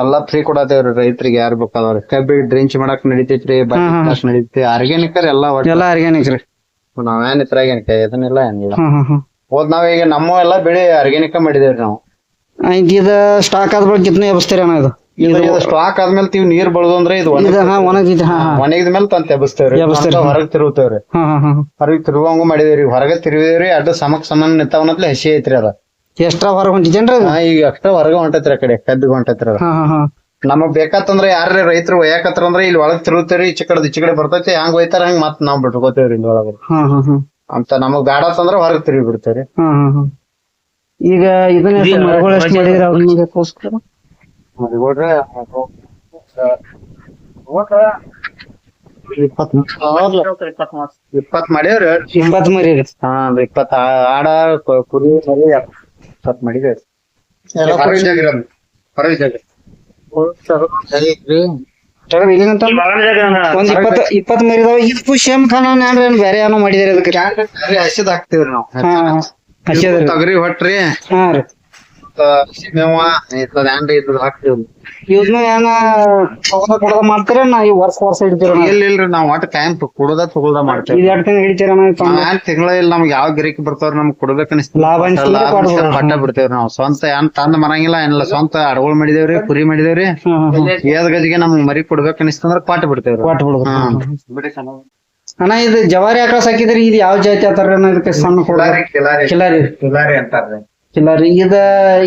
ಎಲ್ಲಾ ಫ್ರೀ ಕೊಡತೇವ್ರಿ ರೈತರಿಗೆ ಯಾರ್ ಬೇಕಾದವ್ರಿ ಕಬ್ಬಿಗೆ ಡ್ರಿಂಚ್ ಮಾಡಕ್ ನಡಿತೈತ್ರಿ ಹಾಕಕ್ ನಡಿತೈತಿ. ಆರ್ಗ್ಯಾನಿಕ್ ಎಲ್ಲಾ ಎಲ್ಲಾ ಆರ್ಗ್ಯಾನಿಕ್ ರೀ ನಾವೇನ್ ಇದ್ರಾಗೇನಿಕ ಇದನ್ನೆಲ್ಲ ಏನಿಲ್ಲ ಹೋದ್ ನಾವ್ ಈಗ ನಮ್ಮ ಎಲ್ಲಾ ಬೆಳೆ ಆರ್ಗ್ಯಾನಿಕ್ ಮಾಡಿದೇವ್ರಿ ನಾವು. ಇದ ಸ್ಟಾಕ್ ಆದ ಬಳಿಕ ಎಬ್ಸ್ತೀರ ಎಬ್ಸ್ತಾರಿ ಅಣ್ಣ ಇದು? ಇದು ಸ್ಟಾಕ್ ಆದ್ಮೇಲೆ ತೀವ್ ನೀರ್ ಬಳದು ಅಂದ್ರೆ ಇದು ಒಣಗಿದ ಮೇಲೆ ತಂತ ಎಬ್ಸ್ತೇವ್ರಿ. ಹೊರಗ್ ಹಾ ಹೊರಗ್ ತಿರುವಂಗು ಮಾಡಿದೇವ್ರಿ. ಹೊರಗೆ ತಿರುವಿದೇವ್ರಿ ಅಡ್ಡ ಸಮಕ್ ಸಮಾನ ನಿಂತಾವನತ್ಲೆ ಹಸಿ ಐತ್ರಿ ಅದ. ಎಷ್ಟ್ರ ಹೊರಗ್ ಹೊಂಟಿದ್ದೇನ್ರಿ? ಹಾ, ಈಗ ಅಷ್ಟ ಹೊರಗ ಹೊಂಟೈತ್ರಿ ಆ ಕಡೆ ಕದ್ದು ಹೊಂಟೈತ್ರಿ ಅದ. ಹಾ ಹಾ ಹಾ. ನಮಗ್ ಬೇಕತ್ತಂದ್ರ ಯಾರೇ ರೈತರು ಒಯ್ಯಾಕತ್ರ ಅಂದ್ರೆ ಇಲ್ಲಿ ಒಳಗ್ ತಿರುಗ್ತೇವ್ರಿ ಈಚೆ ಕಡೆ ಈಚೆ ಕಡೆ ಬರ್ತೈತಿ ಹಂಗ್ ಒಯ್ತಾರ ಹಂಗ ಮತ್ ನಾವ್ ಬಿಟ್ಕೋತೇವ್ರಿ ಇಲ್ಲಿ ಒಳಗ. ಹಾ ಹಾ ಹಾ. ಅಂತ ನಮಗ್ ಬೇಡ ಅಂತಂದ್ರ ಹೊರಗ್ ತಿರುಗಿ ಬಿಡ್ತೇವ್ರಿ. ಹಾ ಹಾ ಹಾ. ಈಗ ಇದನ್ನ ಎಷ್ಟು ಮರಗಳು ಎಷ್ಟು ಮಾಡಿದ್ರೆ ಅವ್ರಿಗೋಸ್ಕರ ಇಪ್ಪತ್ ಇಪ್ಪತ್ ಮಾಡ್ಯಾವ್ರಿ ಇಪ್ಪತ್ತ್ ಮರಿ ರೀ ಹಾ ಇಪ್ಪತ್ ಆಡ ಕು- ಕುರಿ ಮರಿ ಇಪ್ಪತ್ ಮಾಡಿದೇವ್ರಿ ಮಾಡಿದೆ. ಒಂದ್ ಇಪ್ಪತ್ ಇಪ್ಪತ್ ಖಾನ ಏನ್ ಬೇರೆ ಏನೋ ಮಾಡಿದಾರೆ ಅದಕ್ಕೆ. ಹಸಿದ್ ಹಾಕ್ತಿವ್ರಿ ನಾವು. ಹಸಿದ್ರಿ ತೊಗರಿ ಹೊಟ್ರಿ. ಹಾ ರೀ. ಏನ್ರಿ ಹಾಕ್ತಿವ್. ಇದನ್ನ ಏನ ತಗೋದ ಕೊಡದ ಮಾಡ್ತೀರ ನಾ ಈ ವರ್ಷ ವರ್ಷ ಇಲ್ಲ ಇಲ್ರಿ ನಾವ್ ಒಟ್ಟ ಕಾಯಂ ಕುಡದ ತಗೊಳ್ದ ಮಾಡ್ತೇವಿ. ಇದ್ ಎರಡ್ ತಿಂಗಳು ಹಿಡಿತೀರ ನಾನ್ ತಿಂಗಳ ಇಲ್ಲ ನಮ್ಗೆ ಯಾವ ಗಿರಿಕಿ ಬರ್ತಾವ್ರ ನಮ್ಗ್ ಕೊಡ್ಬೇಕ ಲಾಭ ಅನ್ಸಿದ್ರೆ ಕೊಡ್ಬೋದು. ಪಟ್ಟ ಬಿಡ್ತೇವ್ರಿ ನಾವ್. ಸ್ವಂತ ಏನ್ ತಂದ್ ಮರಂಗಿಲ್ಲ ಏನಿಲ್ಲ ಸ್ವಂತ ಅಡಗೋಳ್ ಮಾಡಿದೇವ್ರಿ ಕುರಿ ಮಾಡಿದೇವ್ರಿ. ಏದ್ ಗಜಿಗೆ ನಮ್ಗ್ ಮರಿ ಕೊಡ್ಬೇಕ ಅನಿಸ್ತಂದ್ರ ಪಾಠ ಬಿಡ್ತೇವ್ರಿ. ಕೊಟ್ಟು ಬಿಡುದು ಹ್ಮ್. ಅಣ್ಣ ಇದು ಜವಾರಿ ಆಕಳ ಸಾಕಿದ್ರಿ ಇದು ಯಾವ ಜಾತಿ ಆತಾರ ಇದಕ್ಕೆ ಸಣ್ಣ ಕೊಡ ಕಿಲಾರಿ. ಕಿಲಾರಿ. ಕಿಲಾರಿ ಅಂತಾರ್ರಿ. ಕಿಲಾರಿ ಇದ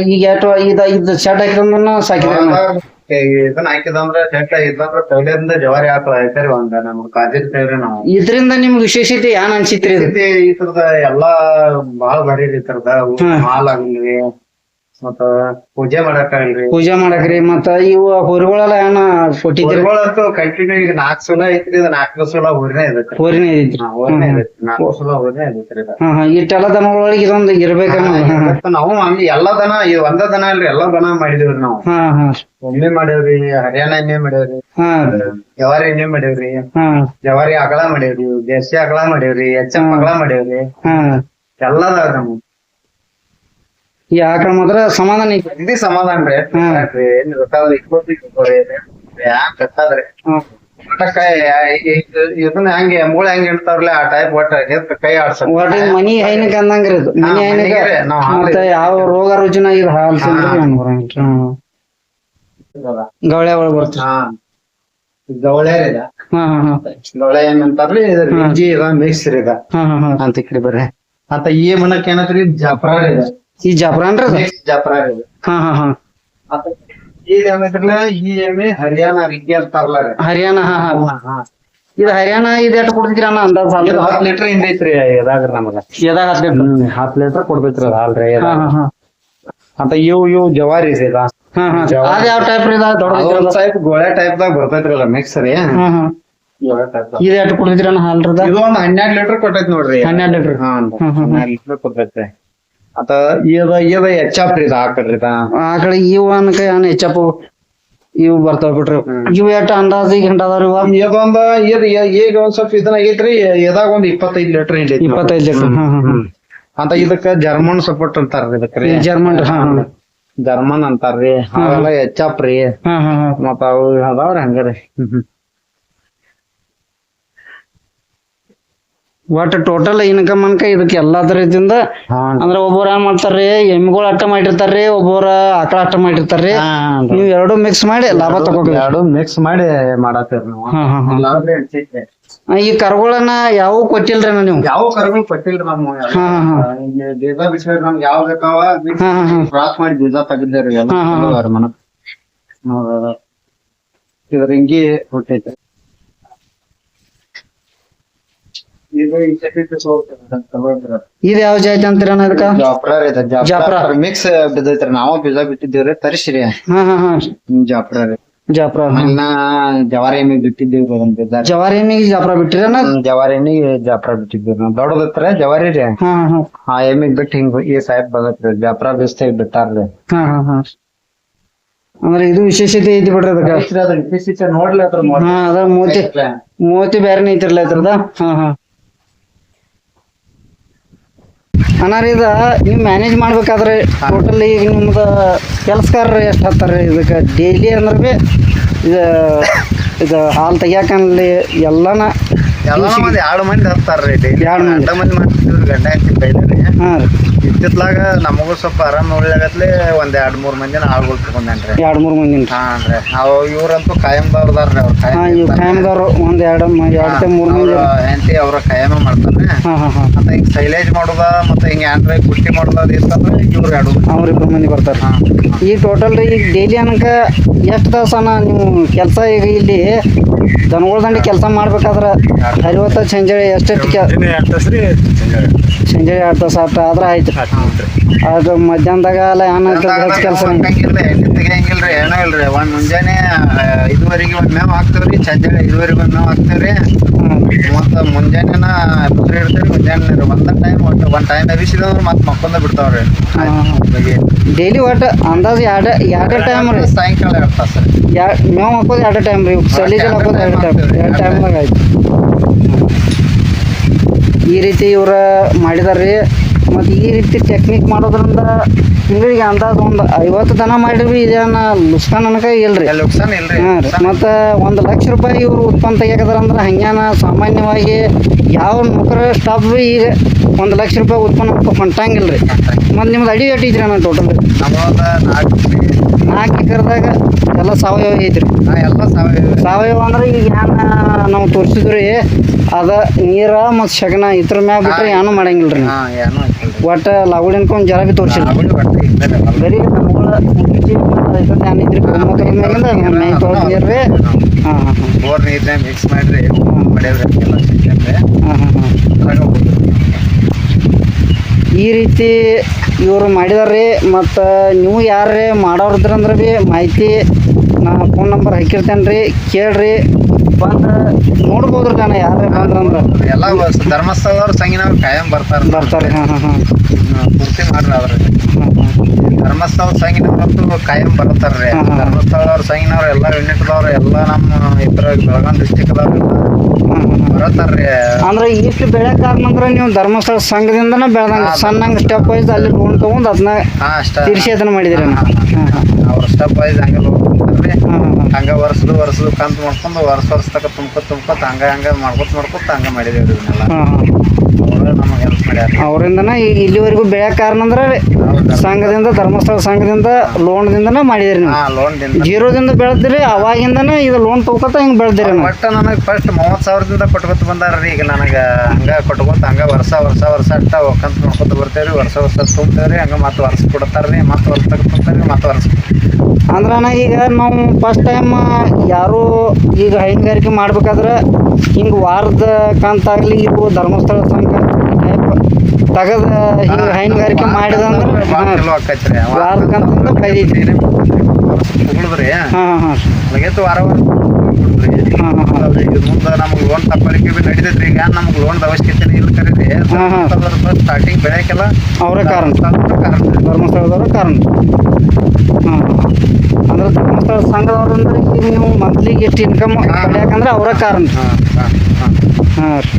ಈಗ ಎಷ್ಟು ಇದ ಇದ್ ಶರ್ಟ್ ಹಾಕಿದ್ರ ಸಾಕಿದ್ರಿ ಇದನ್ನ ಹಾಕಿದಂದ್ರ ಶೆಟ್ಟ ಇದಂದ್ರ ತೈಲದಿಂದ ಜವಾರಿ ಆಕಳ ಐತರಿ ಒಂದ ನಮ್ಗ್ ಕಾದಿರ್ತೇವ್ರಿ ನಾವು. ಇದ್ರಿಂದ ನಿಮ್ಗ್ ವಿಶೇಷತೆ ಏನ್ ಅನ್ಸಿತ್ರಿ ಇದು? ಈ ತರದ ಎಲ್ಲಾ ಬಾಳ ಬರೀರಿ ರೀ ಈ ತರದ ಹಾಲ್ ಆಗ್ಲಿ ಮತ್ತ ಪೂಜೆ ಮಾಡಕ್ ಆಗ್ಲಿ ಪೂಜೆ ಮಾಡಕ್ರಿ ಮತ್ತ ಇವು ಹುರಿಗಳೆಲ್ಲ ಏನ ಕೊಟ್ಟಿದ್ರಿ ಹೊರಗಳಂತೂ ಕಂಟಿನ್ಯೂ ಈಗ ನಾಕ್ ಸಲ ಐತ್ರಿ ಇದು ನಾಲ್ಕು ಸಲ ಊರಿನೇ ಇದಕ್ಕೆ ಹುರಿನೇ ಐತ್ರಿ ಊರಿನೇ ಇದೈತಿ ನಾಲ್ಕು ಸಲ ಊರಿನೇ ಇದೈತ್ರಿ ಹಾ ಹಾ ಇಟ್ಟೆಲ್ಲ ದನಗಳೊಳಗೆ ಇದೊಂದು ಇರ್ಬೇಕನ್ನ ನಾವು ಹಂಗೆ ಎಲ್ಲಾ ದನ ಇದು ಒಂದ ದನ ಅಲ್ರಿ ಎಲ್ಲಾ ದನ ಮಾಡಿದೇವ್ರಿ ನಾವು. ಹಾ ಹಾ. ಒಮ್ಮೆ ಮಾಡೇವ್ರಿ ಹರಿಯಾಣ ಎಣ್ಣೆ ಮಾಡೇವ್ರಿ ಹಾ. ಜವಾರಿ ಎಣ್ಣೆ ಮಾಡೇವ್ರಿ ಜವಾರಿ ಅಗಳ ಮಾಡೇವ್ರಿ ದೇಸಿ ಅಗಳ ಮಾಡೇವ್ರಿ ಎಚ್ ಎಂ ಅಗಳ ಮಾಡೇವ್ರಿ. ಹಾ. ಎಲ್ಲಾ ಅದಾವ್ರಿ ನಮ್ಗೆ ಈ ಆಕಳ ಮಾತ್ರ ಸಮಾಧಾನ ಐತಿ ಸಮಾಧಾನ ರೀ. ಏನ್. ಗೊತ್ತಾದ್ರೆ. ಇಟ್ಕೊಳ್ತೀವಿ ಯಾಕ್ ಇದನ್ನ ಹೆಂಗೆ ಮೂಳೆ ಹೆಂಗ್ ಇಡ್ತಾವ್ರಲ್ಲ ಆ ಟೈಪ್ ಒಟ್ಟ ಕೈ ಆಡ್ಸ ಒಟ್ಟ ಮನಿ ಹೈನಕ್ ಅಂದಂಗ್ರಿ ಇದು ಮನಿ ಹೈನಕ ಮತ್ತ ಯಾವ ರೋಗ ರುಜಿನ ಇದು ಹಾಲ್. ಗವಳೆ ಒಳಗ್. ಹಾ. ಹಾ ಹಾ ಏನಂತಾರ್ರಿ ಇದ ಮಿಕ್ಸ್ ಇದ. ಅಂತ ಈ ಅಂತ ಮನಕ್ ಏನತ್ರಿ ಜಫ್ರಾ ರೀ ಇದು. ಈ ಜಾಫ್ರಾನ್ರಿ ಅದು? ಜಾಪರ ಜಫ್ರಾ ಇದು ಹಾ ಹಾ ಹಾ. ಅದು ಏನೈತ್ರಲ್ಲ ಈ ಎಮ್ಮೆ ಹರಿಯಾಣ ರಿಗ್ಗಿ ಅಂತಾರಲ್ಲ ರೀ ಹರಿಯಾಣ ಹಾ ಹಾ. ಇದು ಹರಿಯಾಣ ಇದು ಎಷ್ಟು ಕೊಡ್ತೀರ ಅನ್ನ ಅಂದಾಜ್ ಇದು ಹತ್ತು ಲೀಟರ್ ಹಿಂದೈತ್ರಿ ಇದಾಗ ನಮಗ. ಎದಾಗ ಹತ್ಬೇಕು ಹ್ಮ್ ಹತ್ತು ಲೀಟರ್ ಕೊಡ್ಬೇಕ್ರಿ ಅದ ಹಾಲ್ರಿ ಹಾ ಹಾ ಹಾ. ಅಂತ ಇವು ಇವು ಜವಾರಿ ರೀ ಇದ. ಹಾ ಹಾ. ಅದ ಯಾವ ಟೈಪ್ ರೀ ಇದ? ದೊಡ್ಡ ಟೈಪ್ ಗೋಳೆ ಟೈಪ್ ದಾಗ ಬರ್ತೈತ್ರಿ ಅಲ್ಲ ಮಿಕ್ಸ್ ರೀ ಹಾ ಹಾ. ಗೋಳೆ ಇದು ಎಷ್ಟು ಅಣ್ಣ ಹಾಲ್ರದ ಇದು ಒಂದ್ ಹನ್ನೆರಡು ಲೀಟರ್ ಕೊಟ್ಟೈತಿ ನೋಡ್ರಿ. ಹನ್ನೆರಡು ಲೀಟರ್. ಹಾ ಹ್ಮ್, ಹ್ಮ್. ಹನ್ನೆರಡು ಲೀಟರ್ ಕೊಟ್ಟೈತ್ರಿ. ಅದ ಇದ ಇದ ಎಚ್ಚಾಪ್ ರೀ ಇದ ಹಾಕಡ್ರಿ ಇದ. ಆಕಳ ಇವು ಅನ್ಕ ಏನ್ ಹೆಚ್ಚಪ್ಪ ಇವು ಬರ್ತಾವ ಹ್ಮ್. ಇವು ಎಷ್ಟು ಅಂದಾಜ್ ಈಗ ಅದಾವ್ರಿ ಇವ? ಇದೊಂದ ಇದ್ ಈಗ ಒಂದ್ ಸ್ವಲ್ಪ ಇದನ್ನ ಆಗೈತ್ರಿ ಇದಾಗ ಒಂದ್ ಇಪ್ಪತ್ತೈದು ಲೀಟರ್ ಹಿಂಡಿ ಇಪ್ಪತ್ತೈದು ಲೀಟರ್. ಅಂತ ಇದಕ್ಕ ಜರ್ಮನ್ ಸಪೋರ್ಟ್ ಅಂತಾರ್ರಿ ಇದಕ್ರಿ ಜರ್ಮನ್ ಹಾ ಹಾ. ಜರ್ಮನ್ ಅಂತಾರ್ರಿ ಅವೆಲ್ಲ ಎಚ್ಚಾಪ್ ರೀ. ಹಾ ಹಾ ಹಾ ಮತ್ತ ಅವು ಅದಾವ್ರಿ ಹಂಗಾರಿ ಒಟ್ಟು ಟೋಟಲ್ ಇನ್ಕಮ್ ಅನ್ಕ ಇದಕ್ಕೆ ಎಲ್ಲಾ ರೀತಿಯಿಂದ ಅಂದ್ರ ಒಬ್ಬರ ಏನ್ ಮಾಡ್ತಾರ್ರಿ ಎಮ್ಮಿಗಳು ಅಟ್ಟ ಮಾಡಿರ್ತಾರ್ರಿ ಒಬ್ಬರ ಆಕಳ ಅಟ್ಟ ಮಾಡಿರ್ತಾರ್ರಿ. ನೀವು ಎರಡು ಮಿಕ್ಸ್ ಮಾಡಿ ಲಾಭ ತಗೋಬೇಕು. ಎರಡು ಮಿಕ್ಸ್ ಮಾಡಿ ಹೆಚ್ಚೈತೆ. ಈ ಕರುಗಳನ್ನ ಯಾವ ಕೊಟ್ಟಿಲ್ರಿ ನೀವು? ಯಾವ ಕರುಗಳು ಕೊಟ್ಟಿಲ್ರಿ ನಮ್ಮ ಬೀಜ ಬಿಸಿಲ್ ನಮ್ಗೆ ಯಾವ ಬೇಕಾವ ಕ್ರಾಸ್ ಮಾಡಿ ಬೀಜ ತೆಗೆದ್ರಿ ಎಲ್ಲ ಮನ. ಇದ್ರ ಹಿಂಗಿ ಹುಟ್ಟೈತೆ ಇದು ಯಾವ ಜಾತಿ ಅಂತೀರ ಅಣ್ಣ ಇದಕ್ಕ ಜಾಫ್ರಾ ರೀ ಇದು, ಜಾಫ್ರಾ. ಜಾಫ್ರಾ ಮಿಕ್ಸ್ ಬಿದ್ದೈತ್ರಿ ನಾವು ಬೀಜ ಬಿಟ್ಟಿದ್ದೇವ್ರಿ ತರಿಸ್ರಿ. ಹಾ ಹಾ ಜಾಫ್ರಾ ರೀ ಜಾಪ್ರ ಜವಾರಿ ಎಣ್ಣೆ ಒಂದ್ ಬೀಜ ಜವಾರಿ ಎಮ್ಮಿಗೆ ಜಾಪ್ರ ಬಿಟ್ಟಿರನ ಹ್ಮ್, ಜವಾರಿ ಎಣ್ಣೆಗೆ ಜಾಫ್ರಾ ಬಿಟ್ಟಿದ್ದೀವಿ ನಾವು ದೊಡ್ಡದತ್ರ ಜವಾರಿ ರೀ ಹಾ ಹಾ. ಆ ಎಮ್ಮಿಗ್ ಬಿಟ್ಟು ಹಿಂಗ್ ಈ ಸಾಹೇಬ್ ಬಂದತ್ರಿ ಜಾಫ್ರಾ ಬೀಸ್ತಾಗ ಬಿಟ್ಟಾರ್ರಿ. ಹಾ ಹಾ ಹಾ. ಅಂದ್ರೆ ಇದು ವಿಶೇಷತೆ ಐತಿ ಬಿಡ್ರಿ ಅದಕ್ಕ? ನೋಡ್ಲಿ ಅದ್ರ ಹಾ ಅದ ಮೂತಿ ಮೂತಿ ಬ್ಯಾರೆನೇ ಐತಿರ್ಲ ಇದ್ರದ ಹಾ ಹಾ. ಅಣ್ಣಾರ ಇದ ನೀವು ಮ್ಯಾನೇಜ್ ಮಾಡ್ಬೇಕಾದ್ರೆ ಟೋಟಲಿ ಈಗ ನಿಮ್ದು ಕೆಲಸಕಾರ ಎಷ್ಟು ಹತ್ತಾರ? ಇದಕ್ಕೆ ಡೈಲಿ ಅಂದ್ರೆ ಬಿ ಇದು ಇದು ಹಾಲು ತೆಗಿಯಾಕನ್ಲಿ ಎಲ್ಲಾನ ಎಲ್ಲ ಮಂದಿ ಎರಡು ಮಂದಿ ಹತ್ತಾರ್ರಿ ಡೈಲಿ ಎರಡು ಮಂದಿ. ಮಂದಿ ಮಾಡ್ತಿದ್ರು ಗಂಡ ಹಾಕಿ ಬೈದ್ರಿ. ಹಾ. ರೀ ಇತ್ತಿತ್ಲಾಗ ನಮಗೂ ಸ್ವಲ್ಪ ಆರಾಮ್ ನೋಡ್ಲಾಗತ್ಲೆ ಒಂದ್ ಎರಡ್ ಮೂರ್ ಮಂದಿನ ಆಳ್ಗೊಳ್ ತಗೊಂಡೇನ್ರಿ. ಎರಡ್ ಮೂರ್ ಮಂದಿನ. ಹಾ ಅಂದ್ರೆ ಅವ್ ಇವ್ರಂತೂ ಕಾಯಂದವ್ರದಾರ್ರಿ ಅವ್ರ ಹಾ ಇವ್ ಖಾಯಮ್ದವ್ರು ಒಂದ್ ಎರಡು ಎರಡು ಮೂರ್ ಮಂದಿ. ಹೆಂಡತಿ ಅವ್ರ ಕಾಯಂ ಮಾಡ್ತಾರೆ ಹಾ ಹಾ ಹಾ. ಮತ್ತ ಹಿಂಗ್ ಸೈಲೇಜ್ ಮಾಡೋದ ಮತ್ತೆ ಹಿಂಗ್ ಏನ್ರ ಕುಟ್ಟಿ ಮಾಡೋದ ಅದ್ ಇತ್ತಂದ್ರ ಇವ್ರು ಎರಡು. ಅವ್ರಿಬ್ರು ಮಂದಿ. ಬರ್ತಾರೆ. ಹಾ ಈಗ ಟೋಟಲ್ ಈಗ ಡೈಲಿ ಅನಕ ಎಷ್ಟು ತಾಸನ ನೀವು ಕೆಲಸ ಈಗ ಇಲ್ಲಿ ದನಗಳ ದಂಡಿ ಕೆಲಸ ಮಾಡ್ಬೇಕಾದ್ರ ಐವತ್ತ ಸಂಜೆ ಎಷ್ಟೆಷ್ಟು ಸಂಜೆ ಎರಡು ತಾಸ ಆಟ ಆದ್ರೆ ಆಯ್ತು. ಅದು ಮಧ್ಯಾಹ್ನದಾಗ ಅಲ್ಲ ಏನಾಯ್ತು ಕೆಲಸ ಹಂಗಿಲ್ರಿ ಏನೋ ಇಲ್ರಿ. ಒಂದ್ ಮುಂಜಾನೆ ಇದುವರೆಗೆ ಒಂದ್ ಮೇವ್ ಹಾಕ್ತೇವ್ರಿ ಸಂಜೆ ಐದುವರೆಗೆ ಒಂದ್ ಮೇವ್ ಹಾಕ್ತೇವ್ರಿ. ಮತ್ತ ಮುಂಜಾನೆನ ಬುದ್ರಿ ಇಡ್ತೇವ್ರಿ ಮುಂಜಾನೆ ಒಂದ್ ಟೈಮ್ ಒಟ್ಟು ಒಂದ್ ಟೈಮ್ ಎಬಿಸಿದಂದ್ರ ಮತ್ ಮಕ್ಕೊಂದ ಬಿಡ್ತಾವ್ರಿ. ಡೈಲಿ ಒಟ್ಟು ಅಂದಾಜು ಎರಡು ಎರಡ ಟೈಮ್ ರೀ. ಸಾಯಂಕಾಲ ಎರಡ್ ತಾಸ ಮೇವ್ ಮೇವು ಹಾಕೋದು ಎರಡು ಟೈಮ್ ರೀ. ಸಲೀಜಲ್ ಹಾಕೋದು ಎರಡು ಟೈಮ್ ಎರಡು ಟೈಮ್ದಾಗ ಆಯ್ತು. ಈ ರೀತಿ ಇವ್ರ ಮಾಡಿದಾರ್ರಿ. ಮತ್ತು ಈ ರೀತಿ ಟೆಕ್ನಿಕ್ ಮಾಡೋದ್ರಿಂದ ತಿಂಗಳಿಗೆ ಅಂದಾಜು ಒಂದು ಐವತ್ತು ದನ ಮಾಡಿರಿ ಇದೇನು ಲುಸ್ಕಾನ್ ಅನ್ಕ ಇಲ್ರಿ. ಎಲ್ಲಿ ಉಕ್ಸಾನ ಇಲ್ರಿ? ಮತ್ತು ಒಂದು ಲಕ್ಷ ರೂಪಾಯಿ ಇವರು ಉತ್ಪನ್ನ ತೆಗಿಯಕತ್ತಾರ ಅಂದ್ರೆ ಹಂಗ್ಯಾನ ಸಾಮಾನ್ಯವಾಗಿ ಯಾವ ನೌಕರ ಸ್ಟಾಫ್ ಭೀ ಈಗ ಒಂದು ಲಕ್ಷ ರೂಪಾಯಿ ಉತ್ಪನ್ನ ಹೊಂಟಂಗಿಲ್ರಿ. ರೀ ಮತ್ತು ನಿಮ್ದು ಅಡಿ ಎಟ್ಟು ಇದ್ರಿ ಅಣ್ಣ ಟೋಟಲ್ ನಾಲ್ಕು ಎಕರೆದಾಗ ಎಲ್ಲ ಸಾವಯವ ಐತ್ರಿ. ಎಲ್ಲ ಸಾವಯವ ಸಾವಯವ ಅಂದ್ರೆ ಈಗ ಏನ ನಾವು ತೋರಿಸಿದ್ರಿ ಅದ ನೀರ ಮತ್ತು ಶಗನ ಇದ್ರ ಮ್ಯಾಗ ಬಿಟ್ರೆ ಏನೂ ಮಾಡಂಗಿಲ್ಲ ರೀ ಹಾ ಏನು ಒಟ್ಟು ಲಗುಡಿನ್ಕ ಒಂದು ಜರ ಬಿ ತೋರಿಸಿಲ್ಲ. ಬರೀ ನಮ್ಗಳ ಏನ್ ಐತ್ರಿ ಗೋಮೂತ್ರ ಮ್ಯಾಗಿಂದ ಮೈ ತೊಳೆದ ನೀರು ರೀ ಹಾಂ ಹಾಂ ಬೋರ್ ನೀರ್ನಾಗ ಮಿಕ್ಸ್ ಮಾಡಿರಿ ಹಾಂ ಹಾಂ ಹಾಂ ಈ ರೀತಿ ಇವರು ಮಾಡಿದಾರ್ರಿ ಮತ್ತು ನೀವು ಯಾರೇ ಮಾಡೋರಿದ್ರಂದ್ರೆ ಭೀ ಮಾಹಿತಿ ನಾ ಫೋನ್ ನಂಬರ್ ಹಾಕಿರ್ತೇನೆ ರೀ ಕೇಳ್ರಿ. ಬಂದು ನೋಡ್ಬೋದ್ರಿ ನಾನು ಯಾರೇ ಬಂದ್ರಂದ್ರ ಎಲ್ಲ ಧರ್ಮಸ್ಥಳದವ್ರು ಸಂಗಿನವ್ರು ಕಾಯಂ ಬರ್ತಾರ ಬರ್ತಾರೆ ಹಾಂ ಹಾಂ ಹಾಂ. ಪೂರ್ತಿ ಮಾಡ್ರಿ ಅವ್ರ ಧರ್ಮಸ್ಥಳ ಸಂಗಿನವ್ರಂತೂ ಕಾಯಂ ಬರ್ತಾರ್ರಿ. ಧರ್ಮಸ್ಥಳದವ್ರ ಸಂಗಿನವ್ರು ಎಲ್ಲ ಯೂನಿಟ್ದವ್ರು ಎಲ್ಲ ನಮ್ಮ ಇದ್ರಾಗ ಬೆಳಗಾಂ ಡಿಸ್ಟಿಕ್ದವ್ರು ಹಾಂ ಬರತ್ತಾರ್ರಿ. ಅಂದ್ರೆ ಇಷ್ಟು ಬೆಳೆ ಕಾರಣ ಅಂದ್ರೆ ನೀವು ಧರ್ಮಸ್ಥಳ ಸಂಘದಿಂದನೇ ಬೆಳೆದಂಗ ಸಣ್ಣ ಸಣ್ಣಂಗೆ ಸ್ಟೆಪ್ ವೈಸ್ ಅಲ್ಲಿ ಲೋನ್ ತಗೊಂಡ್ ಅದನ್ನ ತಿರ್ಸಿ ಅದನ್ನ ಮಾಡಿದಿರಿ ಅವ್ರ ಸ್ಟೆಪ್ ವೈಸ್ ಹಂಗೆ ಹಾಂ ಹಂಗ ವರ್ಷದ ವರ್ಷದ ಕಂತ ಮಾಡ್ಕೊಂಡು ವರ್ಷ ವರ್ಷ ತಕ ತುಂಬ್ಕೊತ ತುಂಬ್ಕೊತ ಹಂಗ ಹಂಗ ಮಾಡ್ಕೊತ ಮಾಡ್ಕೊತ ಹಂಗ ಮಾಡಿದೇವ್ರಿ ಇದನ್ನೆಲ್ಲ. ಅವರಿಂದನ ಇಲ್ಲಿವರೆಗೂ ಬೆಳೆಯ ಕಾರಣ ಅಂದ್ರೆ ಸಂಘದಿಂದ ಧರ್ಮಸ್ಥಳ ಸಂಘದಿಂದ ಲೋನ್ದಿಂದನೇ ಮಾಡಿದಿರಿ ನೀವು. ಜೀರೋದಿಂದ ಬೆಳೆದ್ರಿ ಅವಾಗಿಂದನೇ ಇದು ಲೋನ್ ತಗೋತ ಹಿಂಗ್ ಬೆಳೆದಿರಿ ಒಟ್ಟ ನನಗೆ ಫಸ್ಟ್ ಮೂವತ್ತು ಸಾವಿರದಿಂದ ಕೊಟ್ಕೊತ ಬಂದಾರ್ರಿ. ಈಗ ನನಗೆ ಹಂಗ ಕೊಟ್ಕೊತ ಹಂಗ ವರ್ಷ ವರ್ಷ ವರ್ಷ ಅಟ್ಟ ಒಕ್ಕಂತ ನೋಡ್ಕೊತ ಬರ್ತೇವ್ರಿ. ವರ್ಷ ವರ್ಷ ತುಂಬ್ತೇವ್ರಿ. ಹಂಗ ಮತ್ತೆ ವರ್ಷ ಕೊಡ್ತಾರ್ರಿ. ಮತ್ತೆ ವರ್ಷ ತಗ ತುಂಬ್ತಾರ್ರಿ ಮತ್ತೆ ವರ್ಷ ಅಂದ್ರೆ ಅಣ್ಣ ಈಗ ನಾವು ಫಸ್ಟ್ ಟೈಮ್ ಯಾರು ಈಗ ಹೈನುಗಾರಿಕೆ ಮಾಡ್ಬೇಕಾದ್ರೆ ಹಿಂಗೆ ವಾರದ ಕಂತಾಗಲಿ ಇವು ಧರ್ಮಸ್ಥಳ ಸಂಘ. ತಗದ ಹಿಂಗೆ ಹೈನುಗಾರಿಕೆ ಹಾಂ ಚಲೋ ರೀ ಉಗುಳುದ್ರಿ ಹಾಂ ಹಾಂ ಲಗೇತು ವಾರ ವಾರ ಹಾಂ ಹಾಂ ಈಗ ಮುಂದೆ ನಮ್ಗೆ ಲೋನ್ ತಪ್ಪಲಿಕ್ಕೆ ನಡೀತೈತ್ರಿ. ಈಗ ನಮ್ಗೆ ಅವಶ್ಯಕತೆ ಇಲ್ಲ ಕರೀರಿ. ಸ್ಟಾರ್ಟಿಂಗ್ ಬೆಳೆಯಕ್ಕೆಲ್ಲ ಅವರ ಕಾರಣ. ಕಾರಣ. ಧರ್ಮಸ್ಥಳದವ್ರ ಕಾರಣ. ಹಾಂ ಅಂದ್ರೆ ಧರ್ಮಸ್ಥಳ ಸಂಘದವ್ರಂದ್ರೆ ಈಗ ನೀವು ಮಂತ್ಲಿಗೆ ಎಷ್ಟು ಇನ್ಕಮ್ ಯಾಕಂದ್ರೆ ಅವರ ಕಾರಣ. ಹಾಂ ಹಾಂ ಹಾಂ. ಹಾಂ ರೀ.